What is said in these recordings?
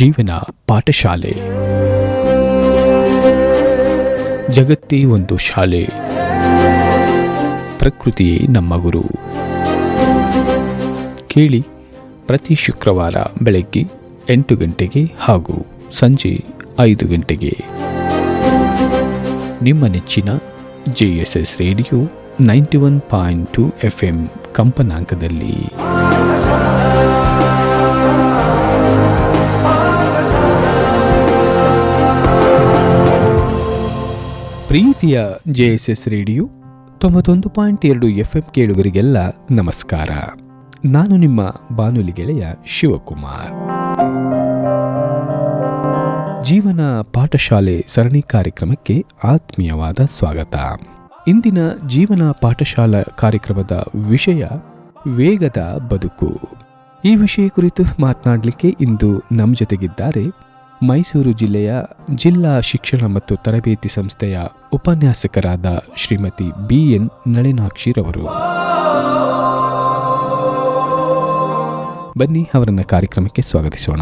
ಜೀವನ ಪಾಠಶಾಲೆ. ಜಗತ್ತೇ ಒಂದು ಶಾಲೆ. ಪ್ರಕೃತಿಯೇ ನಮ್ಮ ಗುರು. ಕೇಳಿ ಪ್ರತಿ ಶುಕ್ರವಾರ ಬೆಳಗ್ಗೆ ಎಂಟು ಗಂಟೆಗೆ ಹಾಗೂ ಸಂಜೆ ಐದು ಗಂಟೆಗೆ. ನಿಮ್ಮ ನೆಚ್ಚಿನ J S S radio ninety one point two F M ಕಂಪನಾಂಕದಲ್ಲಿ. ಪ್ರೀತಿಯ ಜೆ ಎಸ್ ಎಸ್ ರೇಡಿಯೋ ತೊಂಬತ್ತೊಂದು ಪಾಯಿಂಟ್ ಎರಡು ಎಫ್ ಎಂ ಕೇಳುಗರಿಗೆಲ್ಲ ನಮಸ್ಕಾರ. ನಾನು ನಿಮ್ಮ ಬಾನುಲಿ ಗೆಳೆಯ ಶಿವಕುಮಾರ್. ಜೀವನ ಪಾಠಶಾಲೆ ಸರಣಿ ಕಾರ್ಯಕ್ರಮಕ್ಕೆ ಆತ್ಮೀಯವಾದ ಸ್ವಾಗತ. ಇಂದಿನ ಜೀವನ ಪಾಠಶಾಲಾ ಕಾರ್ಯಕ್ರಮದ ವಿಷಯ ವೇಗದ ಬದುಕು. ಈ ವಿಷಯ ಕುರಿತು ಮಾತನಾಡಲಿಕ್ಕೆ ಇಂದು ನಮ್ಮ ಜೊತೆಗಿದ್ದಾರೆ ಮೈಸೂರು ಜಿಲ್ಲೆಯ ಜಿಲ್ಲಾ ಶಿಕ್ಷಣ ಮತ್ತು ತರಬೇತಿ ಸಂಸ್ಥೆಯ ಉಪನ್ಯಾಸಕರಾದ ಶ್ರೀಮತಿ ಬಿ ಎನ್ ನಳಿನಾಕ್ಷಿರವರು ಬನ್ನಿ ಅವರನ್ನು ಕಾರ್ಯಕ್ರಮಕ್ಕೆ ಸ್ವಾಗತಿಸೋಣ.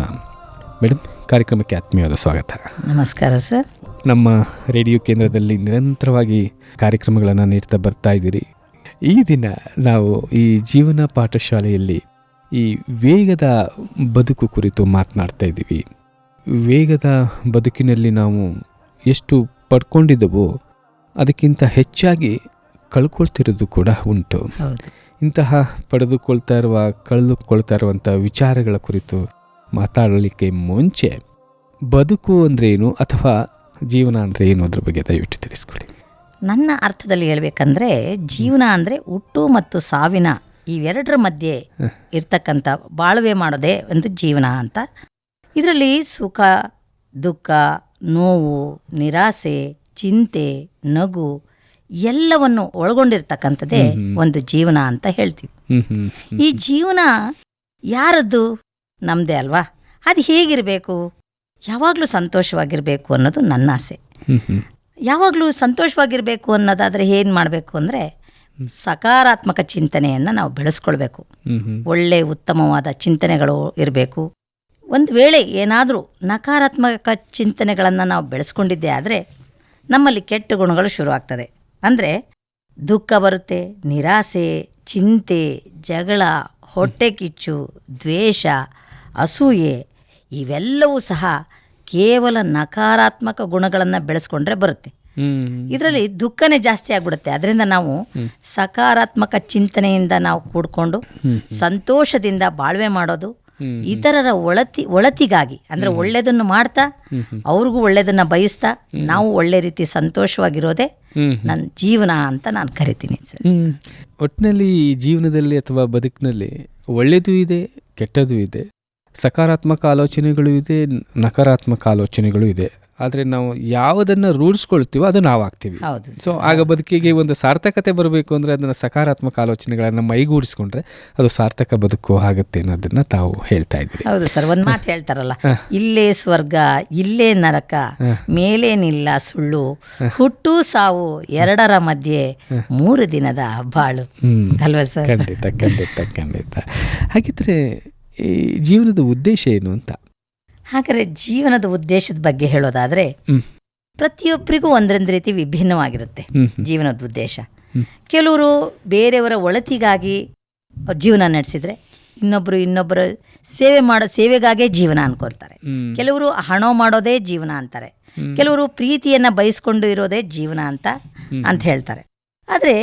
ಮೇಡಮ್ ಕಾರ್ಯಕ್ರಮಕ್ಕೆ ಆತ್ಮೀಯವಾದ ಸ್ವಾಗತ. ನಮಸ್ಕಾರ ಸರ್. ನಮ್ಮ ರೇಡಿಯೋ ಕೇಂದ್ರದಲ್ಲಿ ನಿರಂತರವಾಗಿ ಕಾರ್ಯಕ್ರಮಗಳನ್ನು ನೀಡ್ತಾ ಬರ್ತಾ ಇದ್ದೀರಿ. ಈ ದಿನ ನಾವು ಈ ಜೀವನ ಪಾಠಶಾಲೆಯಲ್ಲಿ ಈ ವೇಗದ ಬದುಕು ಕುರಿತು ಮಾತನಾಡ್ತಾ ಇದ್ದೀವಿ. ವೇಗದ ಬದುಕಿನಲ್ಲಿ ನಾವು ಎಷ್ಟು ಪಡ್ಕೊಂಡಿದ್ದವೋ ಅದಕ್ಕಿಂತ ಹೆಚ್ಚಾಗಿ ಕಳ್ಕೊಳ್ತಿರೋದು ಕೂಡ ಉಂಟು. ಇಂತಹ ಪಡೆದುಕೊಳ್ತಾ ಇರುವ ಕಳೆದುಕೊಳ್ತಾ ಇರುವಂಥ ವಿಚಾರಗಳ ಕುರಿತು ಮಾತಾಡಲಿಕ್ಕೆ ಮುಂಚೆ ಬದುಕು ಅಂದ್ರೆ ಏನು ಅಥವಾ ಜೀವನ ಅಂದರೆ ಏನು ಅದ್ರ ಬಗ್ಗೆ ದಯವಿಟ್ಟು ತಿಳಿಸ್ಕೊಳ್ಳಿ. ನನ್ನ ಅರ್ಥದಲ್ಲಿ ಹೇಳಬೇಕಂದ್ರೆ ಜೀವನ ಅಂದರೆ ಹುಟ್ಟು ಮತ್ತು ಸಾವಿನ ಇವೆರಡರ ಮಧ್ಯೆ ಇರ್ತಕ್ಕಂಥ ಬಾಳ್ವೆ ಮಾಡೋದೇ ಒಂದು ಜೀವನ ಅಂತ ಇದರಲ್ಲಿ ಸುಖ ದುಃಖ ನೋವು ನಿರಾಸೆ ಚಿಂತೆ ನಗು ಎಲ್ಲವನ್ನು ಒಳಗೊಂಡಿರ್ತಕ್ಕಂಥದ್ದೇ ಒಂದು ಜೀವನ ಅಂತ ಹೇಳ್ತೀವಿ. ಈ ಜೀವನ ಯಾರದ್ದು? ನಮ್ಮದೇ ಅಲ್ವಾ? ಅದು ಹೇಗಿರಬೇಕು? ಯಾವಾಗಲೂ ಸಂತೋಷವಾಗಿರಬೇಕು ಅನ್ನೋದು ನನ್ನ ಆಸೆ. ಯಾವಾಗಲೂ ಸಂತೋಷವಾಗಿರಬೇಕು ಅನ್ನೋದಾದರೆ ಏನು ಮಾಡಬೇಕು ಅಂದರೆ ಸಕಾರಾತ್ಮಕ ಚಿಂತನೆಯನ್ನು ನಾವು ಬೆಳೆಸ್ಕೊಳ್ಬೇಕು. ಒಳ್ಳೆ ಉತ್ತಮವಾದ ಚಿಂತನೆಗಳು ಇರಬೇಕು. ಒಂದು ವೇಳೆ ಏನಾದರೂ ನಕಾರಾತ್ಮಕ ಚಿಂತನೆಗಳನ್ನು ನಾವು ಬೆಳೆಸ್ಕೊಂಡಿದ್ದೇ ಆದರೆ ನಮ್ಮಲ್ಲಿ ಕೆಟ್ಟ ಗುಣಗಳು ಶುರುವಾಗ್ತದೆ ಅಂದರೆ ದುಃಖ ಬರುತ್ತೆ ನಿರಾಸೆ ಚಿಂತೆ ಜಗಳ ಹೊಟ್ಟೆ ಕಿಚ್ಚು ದ್ವೇಷ ಅಸೂಯೆ ಇವೆಲ್ಲವೂ ಸಹ ಕೇವಲ ನಕಾರಾತ್ಮಕ ಗುಣಗಳನ್ನು ಬೆಳೆಸ್ಕೊಂಡ್ರೆ ಬರುತ್ತೆ. ಇದರಲ್ಲಿ ದುಃಖನೇ ಜಾಸ್ತಿ ಆಗ್ಬಿಡುತ್ತೆ. ಅದರಿಂದ ನಾವು ಸಕಾರಾತ್ಮಕ ಚಿಂತನೆಯಿಂದ ನಾವು ಕೂಡ್ಕೊಂಡು ಸಂತೋಷದಿಂದ ಬಾಳ್ವೆ ಮಾಡೋದು. ಇತರರ ಒಳತಿ ಒಳತಿಗಾಗಿ ಅಂದ್ರೆ ಒಳ್ಳೆಯದನ್ನು ಮಾಡ್ತಾ ಅವ್ರಿಗೂ ಒಳ್ಳೆಯದನ್ನ ಬಯಸ್ತಾ ನಾವು ಒಳ್ಳೆ ರೀತಿ ಸಂತೋಷವಾಗಿರೋದೇ ನನ್ನ ಜೀವನ ಅಂತ ನಾನು ಕರಿತೀನಿ ಸರ್. ಒಟ್ಟಿನಲ್ಲಿ ಜೀವನದಲ್ಲಿ ಅಥವಾ ಬದುಕಿನಲ್ಲಿ ಒಳ್ಳೇದು ಇದೆ ಕೆಟ್ಟದ್ದು ಇದೆ. ಸಕಾರಾತ್ಮಕ ಆಲೋಚನೆಗಳು ಇದೆ ನಕಾರಾತ್ಮಕ ಆಲೋಚನೆಗಳು ಇದೆ. ಆದರೆ ನಾವು ಯಾವುದನ್ನು ರೂಢಿಸ್ಕೊಳ್ತೀವೋ ಅದು ನಾವು ಆಗ್ತೀವಿ ಹೌದು ಸೊ ಆಗ ಬದುಕಿಗೆ ಒಂದು ಸಾರ್ಥಕತೆ ಬರಬೇಕು ಅಂದರೆ ಅದನ್ನು ಸಕಾರಾತ್ಮಕ ಆಲೋಚನೆಗಳನ್ನು ಮೈಗೂಡಿಸ್ಕೊಂಡ್ರೆ ಅದು ಸಾರ್ಥಕ ಬದುಕು ಆಗುತ್ತೆ ಅನ್ನೋದನ್ನ ತಾವು ಹೇಳ್ತಾ ಇದ್ದೀರಿ. ಹೌದು ಸರ್ ಒಂದು ಮಾತು ಹೇಳ್ತಾರಲ್ಲ ಇಲ್ಲೇ ಸ್ವರ್ಗ ಇಲ್ಲೇ ನರಕ ಮೇಲೇನಿಲ್ಲ ಸುಳ್ಳು ಹುಟ್ಟು ಸಾವು ಎರಡರ ಮಧ್ಯೆ ಮೂರು ದಿನದ ಬಾಳು. ಅಲ್ವಾ ಸರ್? ಖಂಡಿತ ಖಂಡಿತ ಖಂಡಿತ. ಹಾಗಿದ್ರೆ ಈ ಜೀವನದ ಉದ್ದೇಶ ಏನು ಅಂತ? ಹಾಗಾದ್ರೆ ಜೀವನದ ಉದ್ದೇಶದ ಬಗ್ಗೆ ಹೇಳೋದಾದ್ರೆ ಪ್ರತಿಯೊಬ್ಬರಿಗೂ ಒಂದೊಂದು ರೀತಿ ವಿಭಿನ್ನವಾಗಿರುತ್ತೆ ಜೀವನದ ಉದ್ದೇಶ. ಕೆಲವರು ಬೇರೆಯವರ ಒಳತಿಗಾಗಿ ಜೀವನ ನಡೆಸಿದ್ರೆ ಇನ್ನೊಬ್ಬರು ಇನ್ನೊಬ್ಬರ ಸೇವೆ ಮಾಡೋ ಸೇವೆಗಾಗೇ ಜೀವನ ಅನ್ಕೊಳ್ತಾರೆ. ಕೆಲವರು ಹಣ ಮಾಡೋದೇ ಜೀವನ ಅಂತಾರೆ. ಕೆಲವರು ಪ್ರೀತಿಯನ್ನು ಬಯಸ್ಕೊಂಡು ಇರೋದೇ ಜೀವನ ಅಂತ ಅಂತ ಹೇಳ್ತಾರೆ. ಆದರೆ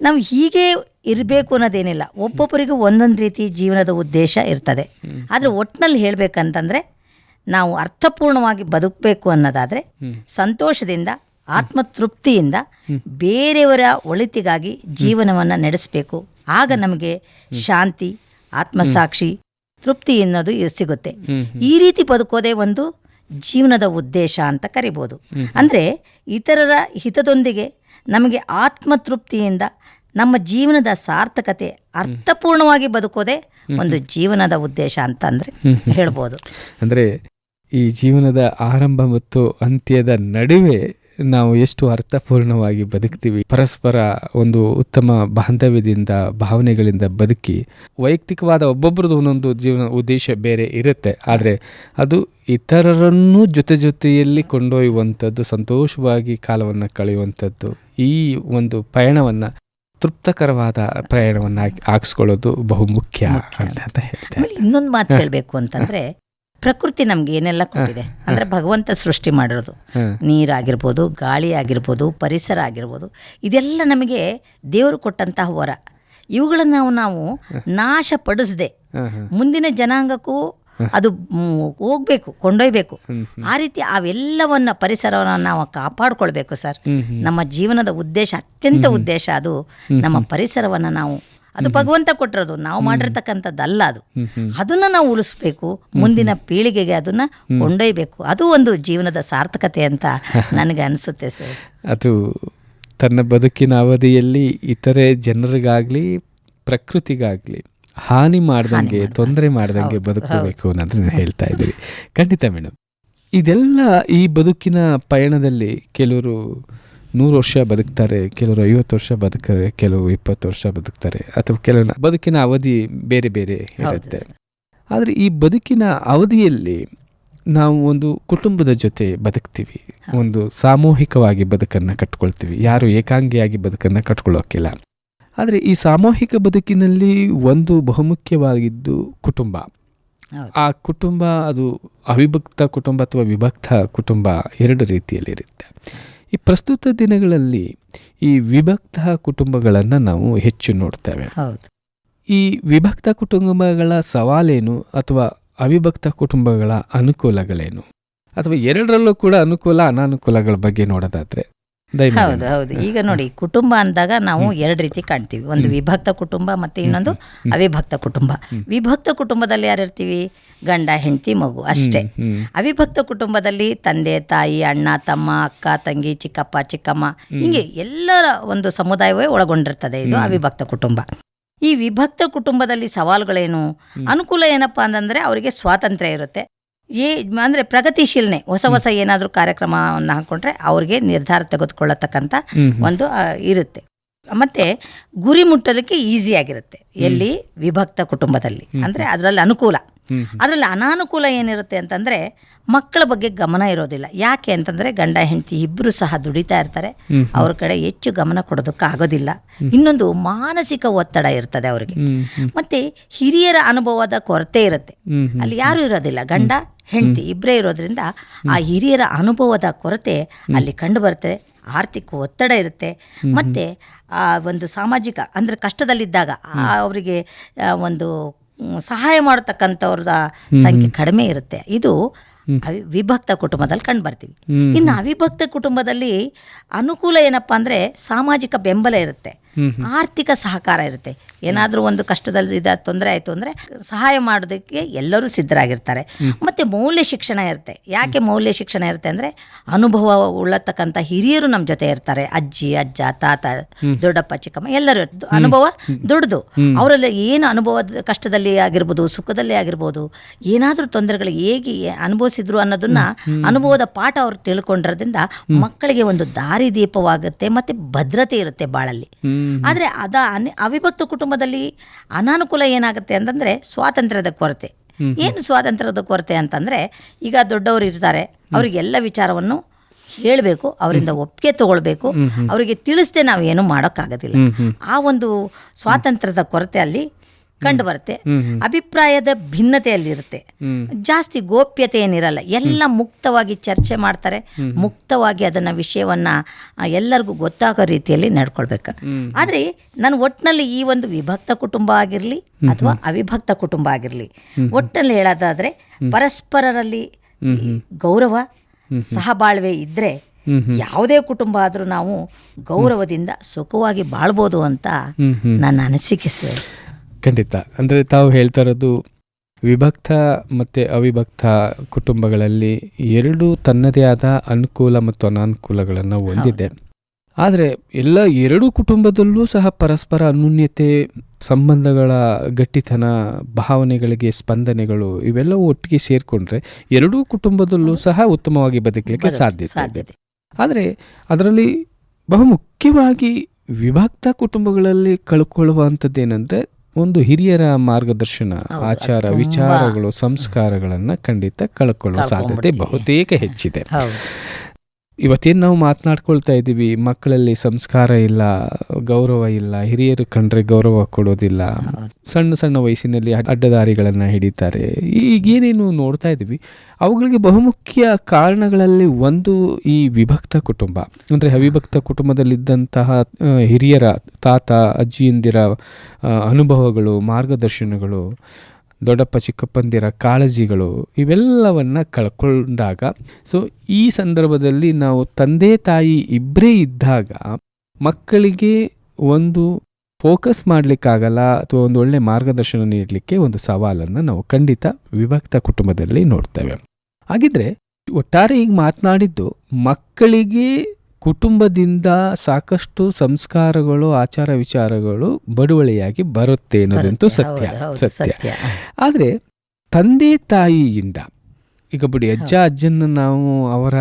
ನಾವು ಹೀಗೆ ಇರಬೇಕು ಅನ್ನೋದೇನಿಲ್ಲ. ಒಬ್ಬೊಬ್ಬರಿಗೂ ಒಂದೊಂದು ರೀತಿ ಜೀವನದ ಉದ್ದೇಶ ಇರ್ತದೆ. ಆದರೆ ಒಟ್ಟಿನಲ್ಲಿ ಹೇಳಬೇಕಂತಂದರೆ ನಾವು ಅರ್ಥಪೂರ್ಣವಾಗಿ ಬದುಕಬೇಕು ಅನ್ನೋದಾದರೆ. ಸಂತೋಷದಿಂದ ಆತ್ಮತೃಪ್ತಿಯಿಂದ ಬೇರೆಯವರ ಒಳಿತಿಗಾಗಿ ಜೀವನವನ್ನು ನಡೆಸಬೇಕು. ಆಗ ನಮಗೆ ಶಾಂತಿ ಆತ್ಮಸಾಕ್ಷಿ ತೃಪ್ತಿ ಅನ್ನೋದು ಸಿಗುತ್ತೆ. ಈ ರೀತಿ ಬದುಕೋದೇ ಒಂದು ಜೀವನದ ಉದ್ದೇಶ ಅಂತ ಕರಿಬೋದು. ಅಂದರೆ ಇತರರ ಹಿತದೊಂದಿಗೆ ನಮಗೆ ಆತ್ಮತೃಪ್ತಿಯಿಂದ ನಮ್ಮ ಜೀವನದ ಸಾರ್ಥಕತೆ ಅರ್ಥಪೂರ್ಣವಾಗಿ ಬದುಕೋದೇ ಒಂದು ಜೀವನದ ಉದ್ದೇಶ ಅಂತ ಅಂದರೆ ಹೇಳ್ಬೋದು. ಅಂದರೆ ಈ ಜೀವನದ ಆರಂಭ ಮತ್ತು ಅಂತ್ಯದ ನಡುವೆ ನಾವು ಎಷ್ಟು ಅರ್ಥಪೂರ್ಣವಾಗಿ ಬದುಕ್ತೀವಿ ಪರಸ್ಪರ ಒಂದು ಉತ್ತಮ ಬಾಂಧವ್ಯದಿಂದ ಭಾವನೆಗಳಿಂದ ಬದುಕಿ ವೈಯಕ್ತಿಕವಾದ ಒಬ್ಬೊಬ್ಬರದ್ದು ಒಂದೊಂದು ಜೀವನ ಉದ್ದೇಶ ಬೇರೆ ಇರುತ್ತೆ ಆದರೆ ಅದು ಇತರರನ್ನೂ ಜೊತೆ ಜೊತೆಯಲ್ಲಿ ಕೊಂಡೊಯ್ಯುವಂಥದ್ದು ಸಂತೋಷವಾಗಿ ಕಾಲವನ್ನು ಕಳೆಯುವಂಥದ್ದು ಈ ಒಂದು ಪಯಣವನ್ನು ತೃಪ್ತಕರವಾದ ಪ್ರಯಾಣವನ್ನು ಹಾಕಿಸ್ಕೊಳ್ಳೋದು ಬಹು ಮುಖ್ಯ ಮುಖ್ಯ. ಅಂತ ಹೇಳ್ತಾರೆ ಹೇಳ್ತೇನೆ ಇನ್ನೊಂದು ಮಾತು ಹೇಳಬೇಕು ಅಂತಂದ್ರೆ ಪ್ರಕೃತಿ ನಮ್ಗೆ ಏನೆಲ್ಲ ಕೊಟ್ಟಿದೆ? ಅಂದ್ರೆ ಭಗವಂತ ಸೃಷ್ಟಿ ಮಾಡಿರೋದು. ನೀರಾಗಿರ್ಬೋದು ಗಾಳಿ ಆಗಿರ್ಬೋದು ಪರಿಸರ ಆಗಿರ್ಬೋದು. ಇದೆಲ್ಲ ನಮಗೆ ದೇವರು ಕೊಟ್ಟಂತಹ ವರ. ಇವುಗಳನ್ನು ನಾವು ನಾವು ನಾಶ ಪಡಿಸದೆ. ಮುಂದಿನ ಜನಾಂಗಕ್ಕೂ ಅದು ಹೋಗ್ಬೇಕು ಕೊಂಡೊಯ್ಬೇಕು. ಆ ರೀತಿ ಅವೆಲ್ಲವನ್ನ ಪರಿಸರವನ್ನು ನಾವು ಕಾಪಾಡ್ಕೊಳ್ಬೇಕು ಸರ್. ನಮ್ಮ ಜೀವನದ ಉದ್ದೇಶ ಅತ್ಯಂತ ಉದ್ದೇಶ ಅದು. ನಮ್ಮ ಪರಿಸರವನ್ನು ನಾವು ಅದು ಭಗವಂತ ಕೊಟ್ಟಿರೋದು. ನಾವು ಮಾಡಿರ್ತಕ್ಕಂಥದ್ದಲ್ಲ ಅದು. ಅದನ್ನ ನಾವು ಉಳಿಸ್ಬೇಕು. ಮುಂದಿನ ಪೀಳಿಗೆಗೆ ಅದನ್ನು ಕೊಂಡೊಯ್ಬೇಕು. ಅದು ಒಂದು ಜೀವನದ ಸಾರ್ಥಕತೆ ಅಂತ ನನಗೆ ಅನಿಸುತ್ತೆ ಸರ್. ಅದು ತನ್ನ ಬದುಕಿನ ಅವಧಿಯಲ್ಲಿ ಇತರೆ ಜನರಿಗಾಗ್ಲಿ ಪ್ರಕೃತಿಗಾಗಲಿ ಹಾನಿ ಮಾಡ್ದಂಗೆ ತೊಂದರೆ ಮಾಡ್ದಂಗೆ ಬದುಕಬೇಕು ಅನ್ನೋದನ್ನ ಹೇಳ್ತಾ ಇದ್ದೀವಿ ಖಂಡಿತ ಮೇಡಮ್ ಇದೆಲ್ಲ ಈ ಬದುಕಿನ ಪಯಣದಲ್ಲಿ ಕೆಲವರು ನೂರು ವರ್ಷ ಬದುಕ್ತಾರೆ ಕೆಲವರು ಐವತ್ತು ವರ್ಷ ಬದುಕ್ತಾರೆ ಕೆಲವು ಇಪ್ಪತ್ತು ವರ್ಷ ಬದುಕ್ತಾರೆ ಅಥವಾ ಕೆಲವು ಬದುಕಿನ ಅವಧಿ ಬೇರೆ ಬೇರೆ ಇರುತ್ತೆ. ಆದರೆ ಈ ಬದುಕಿನ ಅವಧಿಯಲ್ಲಿ ನಾವು ಒಂದು ಕುಟುಂಬದ ಜೊತೆ ಬದುಕ್ತೀವಿ. ಒಂದು ಸಾಮೂಹಿಕವಾಗಿ ಬದುಕನ್ನು ಕಟ್ಕೊಳ್ತೀವಿ. ಯಾರು ಏಕಾಂಗಿಯಾಗಿ ಬದುಕನ್ನು ಕಟ್ಕೊಳ್ಳೋಕ್ಕಿಲ್ಲ ಆದರೆ ಈ ಸಾಮೂಹಿಕ ಬದುಕಿನಲ್ಲಿ ಒಂದು ಬಹುಮುಖ್ಯವಾಗಿದ್ದು ಕುಟುಂಬ. ಆ ಕುಟುಂಬ ಅದು ಅವಿಭಕ್ತ ಕುಟುಂಬ ಅಥವಾ ವಿಭಕ್ತ ಕುಟುಂಬ ಎರಡು ರೀತಿಯಲ್ಲಿರುತ್ತೆ ಈ ಪ್ರಸ್ತುತ ದಿನಗಳಲ್ಲಿ ಈ ವಿಭಕ್ತ ಕುಟುಂಬಗಳನ್ನು ನಾವು ಹೆಚ್ಚು ನೋಡ್ತೇವೆ ಈ ವಿಭಕ್ತ ಕುಟುಂಬಗಳ ಸವಾಲೇನು ಅಥವಾ ಅವಿಭಕ್ತ ಕುಟುಂಬಗಳ ಅನುಕೂಲಗಳೇನು ಅಥವಾ ಎರಡರಲ್ಲೂ ಕೂಡ ಅನುಕೂಲ ಅನಾನುಕೂಲಗಳ ಬಗ್ಗೆ ನೋಡೋದಾದ್ರೆ. ಹೌದು ಹೌದು. ಈಗ ನೋಡಿ ಕುಟುಂಬ ಅಂದಾಗ ನಾವು ಎರಡು ರೀತಿ ಕಾಣ್ತೀವಿ. ಒಂದು ವಿಭಕ್ತ ಕುಟುಂಬ ಮತ್ತೆ ಇನ್ನೊಂದು ಅವಿಭಕ್ತ ಕುಟುಂಬ. ವಿಭಕ್ತ ಕುಟುಂಬದಲ್ಲಿ ಯಾರಿರ್ತೀವಿ ಗಂಡ ಹೆಂಡತಿ ಮಗು ಅಷ್ಟೇ. ಅವಿಭಕ್ತ ಕುಟುಂಬದಲ್ಲಿ ತಂದೆ ತಾಯಿ ಅಣ್ಣ ತಮ್ಮ ಅಕ್ಕ ತಂಗಿ ಚಿಕ್ಕಪ್ಪ ಚಿಕ್ಕಮ್ಮ ಹಿಂಗೆ ಎಲ್ಲರ ಒಂದು ಸಮುದಾಯವೇ ಒಳಗೊಂಡಿರ್ತದೆ ಇದು ಅವಿಭಕ್ತ ಕುಟುಂಬ. ಈ ವಿಭಕ್ತ ಕುಟುಂಬದಲ್ಲಿ ಸವಾಲುಗಳೇನು? ಅನುಕೂಲ ಏನಪ್ಪಾ ಅಂತಂದ್ರೆ ಅವರಿಗೆ ಸ್ವಾತಂತ್ರ್ಯ ಇರುತ್ತೆ. ಏ ಅಂದರೆ ಪ್ರಗತಿಶೀಲನೆ ಹೊಸ ಹೊಸ ಏನಾದರೂ ಕಾರ್ಯಕ್ರಮವನ್ನು ಹಾಕೊಂಡ್ರೆ ಅವ್ರಿಗೆ ನಿರ್ಧಾರ ತೆಗೆದುಕೊಳ್ಳತಕ್ಕಂಥ ಒಂದು ಇರುತ್ತೆ. ಮತ್ತೆ ಗುರಿ ಮುಟ್ಟಲಿಕ್ಕೆ ಈಸಿ ಆಗಿರುತ್ತೆ. ಎಲ್ಲಿ ವಿಭಕ್ತ ಕುಟುಂಬದಲ್ಲಿ. ಅಂದರೆ ಅದರಲ್ಲಿ ಅನುಕೂಲ. ಅದರಲ್ಲಿ ಅನಾನುಕೂಲ ಏನಿರುತ್ತೆ ಅಂತಂದ್ರೆ ಮಕ್ಕಳ ಬಗ್ಗೆ ಗಮನ ಇರೋದಿಲ್ಲ. ಯಾಕೆ ಅಂತಂದ್ರೆ ಗಂಡ ಹೆಂಡತಿ ಇಬ್ಬರು ಸಹ ದುಡಿತಾ ಇರ್ತಾರೆ. ಅವ್ರ ಕಡೆ ಹೆಚ್ಚು ಗಮನ ಕೊಡೋದಕ್ಕಾಗೋದಿಲ್ಲ. ಇನ್ನೊಂದು ಮಾನಸಿಕ ಒತ್ತಡ ಇರ್ತದೆ ಅವರಿಗೆ. ಮತ್ತೆ ಹಿರಿಯರ ಅನುಭವದ ಕೊರತೆ ಇರುತ್ತೆ. ಅಲ್ಲಿ ಯಾರು ಇರೋದಿಲ್ಲ. ಗಂಡ ಹೆಂಡತಿ ಇಬ್ಬರೇ ಇರೋದ್ರಿಂದ ಆ ಹಿರಿಯರ ಅನುಭವದ ಕೊರತೆ ಅಲ್ಲಿ ಕಂಡು ಬರ್ತದೆ ಆರ್ಥಿಕ ಒತ್ತಡ ಇರುತ್ತೆ. ಮತ್ತೆ ಆ ಒಂದು ಸಾಮಾಜಿಕ ಅಂದ್ರೆ ಕಷ್ಟದಲ್ಲಿದ್ದಾಗ ಆ ಅವರಿಗೆ ಒಂದು ಸಹಾಯ ಮಾಡತಕ್ಕಂಥವ್ರದ ಸಂಖ್ಯೆ ಕಡಿಮೆ ಇರುತ್ತೆ. ಇದು ವಿಭಕ್ತ ಕುಟುಂಬದಲ್ಲಿ ಕಂಡು ಬರ್ತೀವಿ. ಇನ್ನು ಅವಿಭಕ್ತ ಕುಟುಂಬದಲ್ಲಿ ಅನುಕೂಲ ಏನಪ್ಪ ಅಂದರೆ ಸಾಮಾಜಿಕ ಬೆಂಬಲ ಇರುತ್ತೆ. ಆರ್ಥಿಕ ಸಹಕಾರ ಇರುತ್ತೆ. ಏನಾದರೂ ಒಂದು ಕಷ್ಟದಲ್ಲಿ ಇದ ತೊಂದರೆ ಆಯಿತು ಅಂದರೆ ಸಹಾಯ ಮಾಡೋದಕ್ಕೆ ಎಲ್ಲರೂ ಸಿದ್ಧರಾಗಿರ್ತಾರೆ. ಮತ್ತು ಮೌಲ್ಯ ಶಿಕ್ಷಣ ಇರುತ್ತೆ. ಯಾಕೆ ಮೌಲ್ಯ ಶಿಕ್ಷಣ ಇರುತ್ತೆ ಅಂದರೆ ಅನುಭವ ಉಳ್ಳತಕ್ಕಂಥ ಹಿರಿಯರು ನಮ್ಮ ಜೊತೆ ಇರ್ತಾರೆ. ಅಜ್ಜಿ ಅಜ್ಜ ತಾತ ದೊಡ್ಡಪ್ಪ ಚಿಕ್ಕಮ್ಮ ಎಲ್ಲರೂ ಅನುಭವ ದೊಡ್ಡದು. ಅವರಲ್ಲಿ ಏನು ಅನುಭವದ ಕಷ್ಟದಲ್ಲಿ ಆಗಿರ್ಬೋದು ಸುಖದಲ್ಲಿ ಆಗಿರ್ಬೋದು ಏನಾದರೂ ತೊಂದರೆಗಳು ಹೇಗೆ ಅನುಭವಿಸಿದ್ರು ಅನ್ನೋದನ್ನ ಅನುಭವದ ಪಾಠ ಅವ್ರು ತಿಳ್ಕೊಂಡಿರೋದ್ರಿಂದ ಮಕ್ಕಳಿಗೆ ಒಂದು ದಾರಿದೀಪವಾಗುತ್ತೆ ಮತ್ತು ಭದ್ರತೆ ಇರುತ್ತೆ ಬಾಳಲ್ಲಿ. ಆದರೆ ಅದ ಅನಿ- ಅವಿಭಕ್ತ ಕುಟುಂಬದಲ್ಲಿ ಅನಾನುಕೂಲ ಏನಾಗುತ್ತೆ ಅಂತಂದರೆ ಸ್ವಾತಂತ್ರ್ಯದ ಕೊರತೆ. ಏನು ಸ್ವಾತಂತ್ರ್ಯದ ಕೊರತೆ ಅಂತಂದರೆ ಈಗ ದೊಡ್ಡವರು ಇರ್ತಾರೆ ಅವರಿಗೆಲ್ಲ ವಿಚಾರವನ್ನು ಹೇಳಬೇಕು ಅವರಿಂದ ಒಪ್ಪಿಗೆ ತಗೊಳ್ಬೇಕು ಅವರಿಗೆ ತಿಳಿಸ್ದೆ ನಾವು ಏನೂ ಮಾಡೋಕ್ಕಾಗೋದಿಲ್ಲ. ಆ ಒಂದು ಸ್ವಾತಂತ್ರ್ಯದ ಕೊರತೆ ಅಲ್ಲಿ ಕಂಡು ಬರುತ್ತೆ. ಅಭಿಪ್ರಾಯದ ಭಿನ್ನತೆಯಲ್ಲಿರುತ್ತೆ. ಜಾಸ್ತಿ ಗೋಪ್ಯತೆ ಏನಿರಲ್ಲ ಎಲ್ಲ ಮುಕ್ತವಾಗಿ ಚರ್ಚೆ ಮಾಡ್ತಾರೆ ಮುಕ್ತವಾಗಿ ಅದನ್ನ ವಿಷಯವನ್ನ ಎಲ್ಲರಿಗೂ ಗೊತ್ತಾಗೋ ರೀತಿಯಲ್ಲಿ ನಡ್ಕೊಳ್ಬೇಕು. ಆದರೆ ನಾನು ಒಟ್ಟಿನಲ್ಲಿ ಈ ಒಂದು ವಿಭಕ್ತ ಕುಟುಂಬ ಆಗಿರಲಿ ಅಥವಾ ಅವಿಭಕ್ತ ಕುಟುಂಬ ಆಗಿರಲಿ ಒಟ್ಟಿನಲ್ಲಿ ಹೇಳೋದಾದ್ರೆ ಪರಸ್ಪರರಲ್ಲಿ ಗೌರವ ಸಹಬಾಳ್ವೆ ಇದ್ದರೆ ಯಾವುದೇ ಕುಟುಂಬ ಆದರೂ ನಾವು ಗೌರವದಿಂದ ಸುಖವಾಗಿ ಬಾಳ್ಬೋದು ಅಂತ. ನನ್ನ ಅನಿಸಿಕೆ ಸರ್. ಖಂಡಿತ. ಅಂದರೆ ತಾವು ಹೇಳ್ತಾ ಇರೋದು ವಿಭಕ್ತ ಮತ್ತು ಅವಿಭಕ್ತ ಕುಟುಂಬಗಳಲ್ಲಿ ಎರಡೂ ತನ್ನದೇ ಆದ ಅನುಕೂಲ ಮತ್ತು ಅನಾನುಕೂಲಗಳನ್ನು ಹೊಂದಿದೆ. ಆದರೆ ಎಲ್ಲ ಎರಡೂ ಕುಟುಂಬದಲ್ಲೂ ಸಹ ಪರಸ್ಪರ ಅನ್ಯೂನ್ಯತೆ ಸಂಬಂಧಗಳ ಗಟ್ಟಿತನ ಭಾವನೆಗಳಿಗೆ ಸ್ಪಂದನೆಗಳು ಇವೆಲ್ಲವೂ ಒಟ್ಟಿಗೆ ಸೇರಿಕೊಂಡ್ರೆ ಎರಡೂ ಕುಟುಂಬದಲ್ಲೂ ಸಹ ಉತ್ತಮವಾಗಿ ಬದುಕಲಿಕ್ಕೆ ಸಾಧ್ಯತೆ ಆದರೆ ಅದರಲ್ಲಿ ಬಹುಮುಖ್ಯವಾಗಿ ವಿಭಕ್ತ ಕುಟುಂಬಗಳಲ್ಲಿ ಕಳ್ಕೊಳ್ಳುವಂಥದ್ದೇನೆಂದರೆ ಒಂದು ಹಿರಿಯರ ಮಾರ್ಗದರ್ಶನ ಆಚಾರ ವಿಚಾರಗಳು ಸಂಸ್ಕಾರಗಳನ್ನು ಖಂಡಿತ ಕಳ್ಕೊಳ್ಳುವ ಸಾಧ್ಯತೆ ಬಹುತೇಕ ಹೆಚ್ಚಿದೆ. ಇವತ್ತೇನು ನಾವು ಮಾತನಾಡ್ಕೊಳ್ತಾ ಇದ್ದೀವಿ ಮಕ್ಕಳಲ್ಲಿ ಸಂಸ್ಕಾರ ಇಲ್ಲ, ಗೌರವ ಇಲ್ಲ, ಹಿರಿಯರು ಕಂಡ್ರೆ ಗೌರವ ಕೊಡೋದಿಲ್ಲ, ಸಣ್ಣ ಸಣ್ಣ ವಯಸ್ಸಿನಲ್ಲಿ ಅಡ್ಡದಾರಿಗಳನ್ನು ಹಿಡಿತಾರೆ ಈಗೇನೇನು ನೋಡ್ತಾ ಇದ್ದೀವಿ ಅವುಗಳಿಗೆ ಬಹುಮುಖ್ಯ ಕಾರಣಗಳಲ್ಲಿ ಒಂದು ಈ ವಿಭಕ್ತ ಕುಟುಂಬ. ಅಂದರೆ ಅವಿಭಕ್ತ ಕುಟುಂಬದಲ್ಲಿದ್ದಂತಹ ಹಿರಿಯರ ತಾತ, ಅಜ್ಜಿಯಂದಿರ ಅನುಭವಗಳು, ಮಾರ್ಗದರ್ಶನಗಳು ದೊಡ್ಡಪ್ಪ, ಚಿಕ್ಕಪ್ಪಂದಿರ ಕಾಳಜಿಗಳು ಇವೆಲ್ಲವನ್ನು ಕಳ್ಕೊಂಡಾಗ ಸೊ ಈ ಸಂದರ್ಭದಲ್ಲಿ ನಾವು ತಂದೆ ತಾಯಿ ಇಬ್ಬರೇ ಇದ್ದಾಗ ಮಕ್ಕಳಿಗೆ ಒಂದು ಫೋಕಸ್ ಮಾಡಲಿಕ್ಕಾಗಲ್ಲ ಅಥವಾ ಒಂದು ಒಳ್ಳೆ ಮಾರ್ಗದರ್ಶನ ನೀಡಲಿಕ್ಕೆ ಒಂದು ಸವಾಲನ್ನು ನಾವು ಖಂಡಿತ ವಿಭಕ್ತ ಕುಟುಂಬದಲ್ಲಿ ನೋಡ್ತೇವೆ. ಹಾಗಿದ್ರೆ ಒಟ್ಟಾರೆ ಈಗ ಮಾತನಾಡಿದ್ದು ಮಕ್ಕಳಿಗೆ ಕುಟುಂಬದಿಂದ ಸಾಕಷ್ಟು ಸಂಸ್ಕಾರಗಳು ಆಚಾರ ವಿಚಾರಗಳು ಬಡುವಳಿಯಾಗಿ ಬರುತ್ತೆ ಅನ್ನೋದಂತೂ ಸತ್ಯ ಸತ್ಯ. ಆದರೆ ತಂದೆ ತಾಯಿಯಿಂದ ಈಗ ಬಿಡಿ ಅಜ್ಜ ಅಜ್ಜನ ನಾವು ಅವರ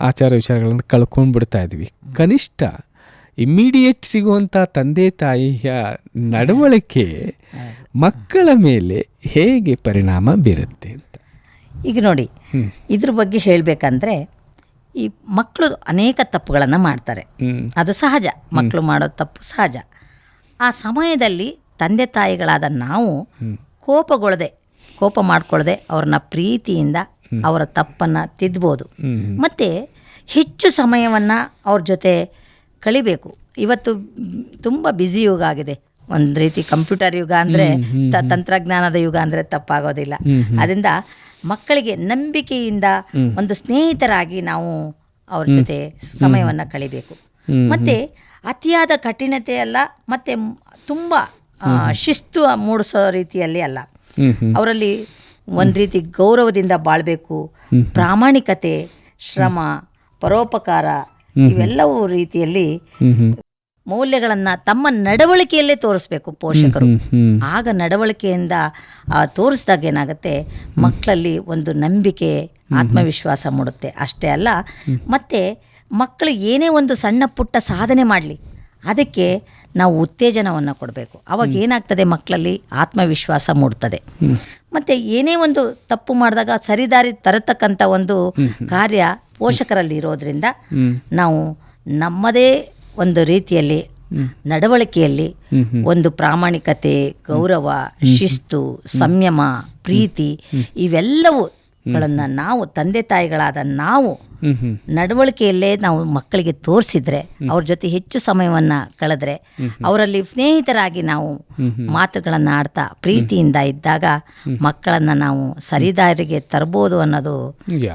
ಆಚಾರ ವಿಚಾರಗಳನ್ನು ಕಳ್ಕೊಂಡು ಬಿಡ್ತಾ ಇದ್ವಿ. ಕನಿಷ್ಠ ಇಮ್ಮಿಡಿಯೇಟ್ ಸಿಗುವಂಥ ತಂದೆ ತಾಯಿಯ ನಡವಳಿಕೆ ಮಕ್ಕಳ ಮೇಲೆ ಹೇಗೆ ಪರಿಣಾಮ ಬೀರುತ್ತೆ ಅಂತ. ಈಗ ನೋಡಿ. ಇದ್ರ ಬಗ್ಗೆ ಹೇಳಬೇಕಂದ್ರೆ ಈ ಮಕ್ಕಳು ಅನೇಕ ತಪ್ಪುಗಳನ್ನು ಮಾಡ್ತಾರೆ. ಅದು ಸಹಜ. ಮಕ್ಕಳು ಮಾಡೋ ತಪ್ಪು ಸಹಜ. ಆ ಸಮಯದಲ್ಲಿ ತಂದೆ ತಾಯಿಗಳಾದ ನಾವು. ಕೋಪಗೊಳ್ಳದೆ ಕೋಪ ಮಾಡಿಕೊಳ್ಳದೆ ಅವ್ರನ್ನ ಪ್ರೀತಿಯಿಂದ ಅವರ ತಪ್ಪನ್ನು ತಿದ್ಬೋದು. ಮತ್ತು ಹೆಚ್ಚು ಸಮಯವನ್ನು ಅವ್ರ ಜೊತೆ ಕಳಿಬೇಕು. ಇವತ್ತು ತುಂಬ ಬ್ಯುಸಿ ಯುಗ ಆಗಿದೆ. ಒಂದು ರೀತಿ ಕಂಪ್ಯೂಟರ್ ಯುಗ ಅಂದರೆ ತಂತ್ರಜ್ಞಾನದ ಯುಗ ಅಂದರೆ ತಪ್ಪಾಗೋದಿಲ್ಲ. ಅದರಿಂದ ಮಕ್ಕಳಿಗೆ ನಂಬಿಕೆಯಿಂದ ಒಂದು ಸ್ನೇಹಿತರಾಗಿ ನಾವು ಅವ್ರ ಜೊತೆ ಸಮಯವನ್ನು ಕಳಿಬೇಕು. ಮತ್ತೆ ಅತಿಯಾದ ಕಠಿಣತೆ ಅಲ್ಲ ಮತ್ತು ತುಂಬ ಶಿಸ್ತು ಮೂಡಿಸೋ ರೀತಿಯಲ್ಲಿ ಅಲ್ಲ. ಅವರಲ್ಲಿ ಒಂದು ರೀತಿ ಗೌರವದಿಂದ ಬಾಳಬೇಕು ಪ್ರಾಮಾಣಿಕತೆ ಶ್ರಮ ಪರೋಪಕಾರ ಇವೆಲ್ಲವೂ ರೀತಿಯಲ್ಲಿ. ಮೌಲ್ಯಗಳನ್ನು ತಮ್ಮ ನಡವಳಿಕೆಯಲ್ಲೇ ತೋರಿಸ್ಬೇಕು ಪೋಷಕರು. ಆಗ ನಡವಳಿಕೆಯಿಂದ ತೋರಿಸಿದಾಗ ಏನಾಗುತ್ತೆ? ಮಕ್ಕಳಲ್ಲಿ ಒಂದು ನಂಬಿಕೆ ಆತ್ಮವಿಶ್ವಾಸ ಮೂಡುತ್ತೆ. ಅಷ್ಟೇ ಅಲ್ಲ ಮತ್ತು ಮಕ್ಕಳು ಏನೇ ಒಂದು ಸಣ್ಣ ಪುಟ್ಟ ಸಾಧನೆ ಮಾಡಲಿ ಅದಕ್ಕೆ ನಾವು ಉತ್ತೇಜನವನ್ನು ಕೊಡಬೇಕು. ಅವಾಗ ಏನಾಗ್ತದೆ ಮಕ್ಕಳಲ್ಲಿ? ಆತ್ಮವಿಶ್ವಾಸ ಮೂಡ್ತದೆ. ಮತ್ತು ಏನೇ ಒಂದು ತಪ್ಪು ಮಾಡಿದಾಗ ಸರಿದಾರಿ ತರತಕ್ಕಂಥ ಒಂದು ಕಾರ್ಯ ಪೋಷಕರಲ್ಲಿ ಇರೋದ್ರಿಂದ ನಾವು ನಮ್ಮದೇ ಒಂದು ರೀತಿಯಲ್ಲಿ ನಡವಳಿಕೆಯಲ್ಲಿ. ಒಂದು ಪ್ರಾಮಾಣಿಕತೆ ಗೌರವ ಶಿಸ್ತು ಸಂಯಮ ಪ್ರೀತಿ ಇವೆಲ್ಲವುಗಳನ್ನ ನಾವು ತಂದೆ ತಾಯಿಗಳಾದ ನಾವು. ನಡವಳಿಕೆಯಲ್ಲೇ ನಾವು ಮಕ್ಕಳಿಗೆ ತೋರಿಸಿದ್ರೆ ಅವ್ರ ಜೊತೆ ಹೆಚ್ಚು ಸಮಯವನ್ನು ಕಳೆದ್ರೆ ಅವರಲ್ಲಿ ಸ್ನೇಹಿತರಾಗಿ ನಾವು ಮಾತುಗಳನ್ನು ಆಡ್ತಾ ಪ್ರೀತಿಯಿಂದ ಇದ್ದಾಗ ಮಕ್ಕಳನ್ನು ನಾವು ಸರಿದಾರಿಗೆ ತರ್ಬೋದು ಅನ್ನೋದು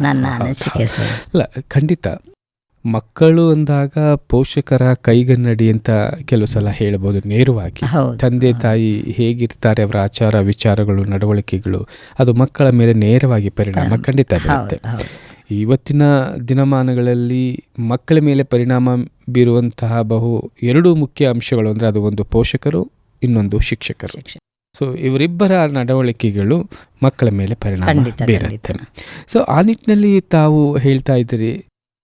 ನನ್ನ ಅನಿಸಿಕೆ ಸರ್. ಖಂಡಿತ. ಮಕ್ಕಳು ಅಂದಾಗ ಪೋಷಕರ ಕೈಗನ್ನಡಿ ಅಂತ ಕೆಲವು ಸಲ ಹೇಳ್ಬೋದು ನೇರವಾಗಿ. ತಂದೆ ತಾಯಿ ಹೇಗಿರ್ತಾರೆ ಅವರ ಆಚಾರ ವಿಚಾರಗಳು ನಡವಳಿಕೆಗಳು ಅದು ಮಕ್ಕಳ ಮೇಲೆ ನೇರವಾಗಿ ಪರಿಣಾಮ ಖಂಡಿತ ಬೀರುತ್ತೆ. ಇವತ್ತಿನ ದಿನಮಾನಗಳಲ್ಲಿ ಮಕ್ಕಳ ಮೇಲೆ ಪರಿಣಾಮ ಬೀರುವಂತಹ ಬಹು ಎರಡು ಮುಖ್ಯ ಅಂಶಗಳು ಅಂದರೆ ಅದು ಒಂದು ಪೋಷಕರು ಇನ್ನೊಂದು ಶಿಕ್ಷಕರು. ಸೊ ಇವರಿಬ್ಬರ ನಡವಳಿಕೆಗಳು ಮಕ್ಕಳ ಮೇಲೆ ಪರಿಣಾಮ ಬೀರುತ್ತೆ. ಸೊ ಆ ನಿಟ್ಟಿನಲ್ಲಿ ತಾವು ಹೇಳ್ತಾ ಇದ್ದೀರಿ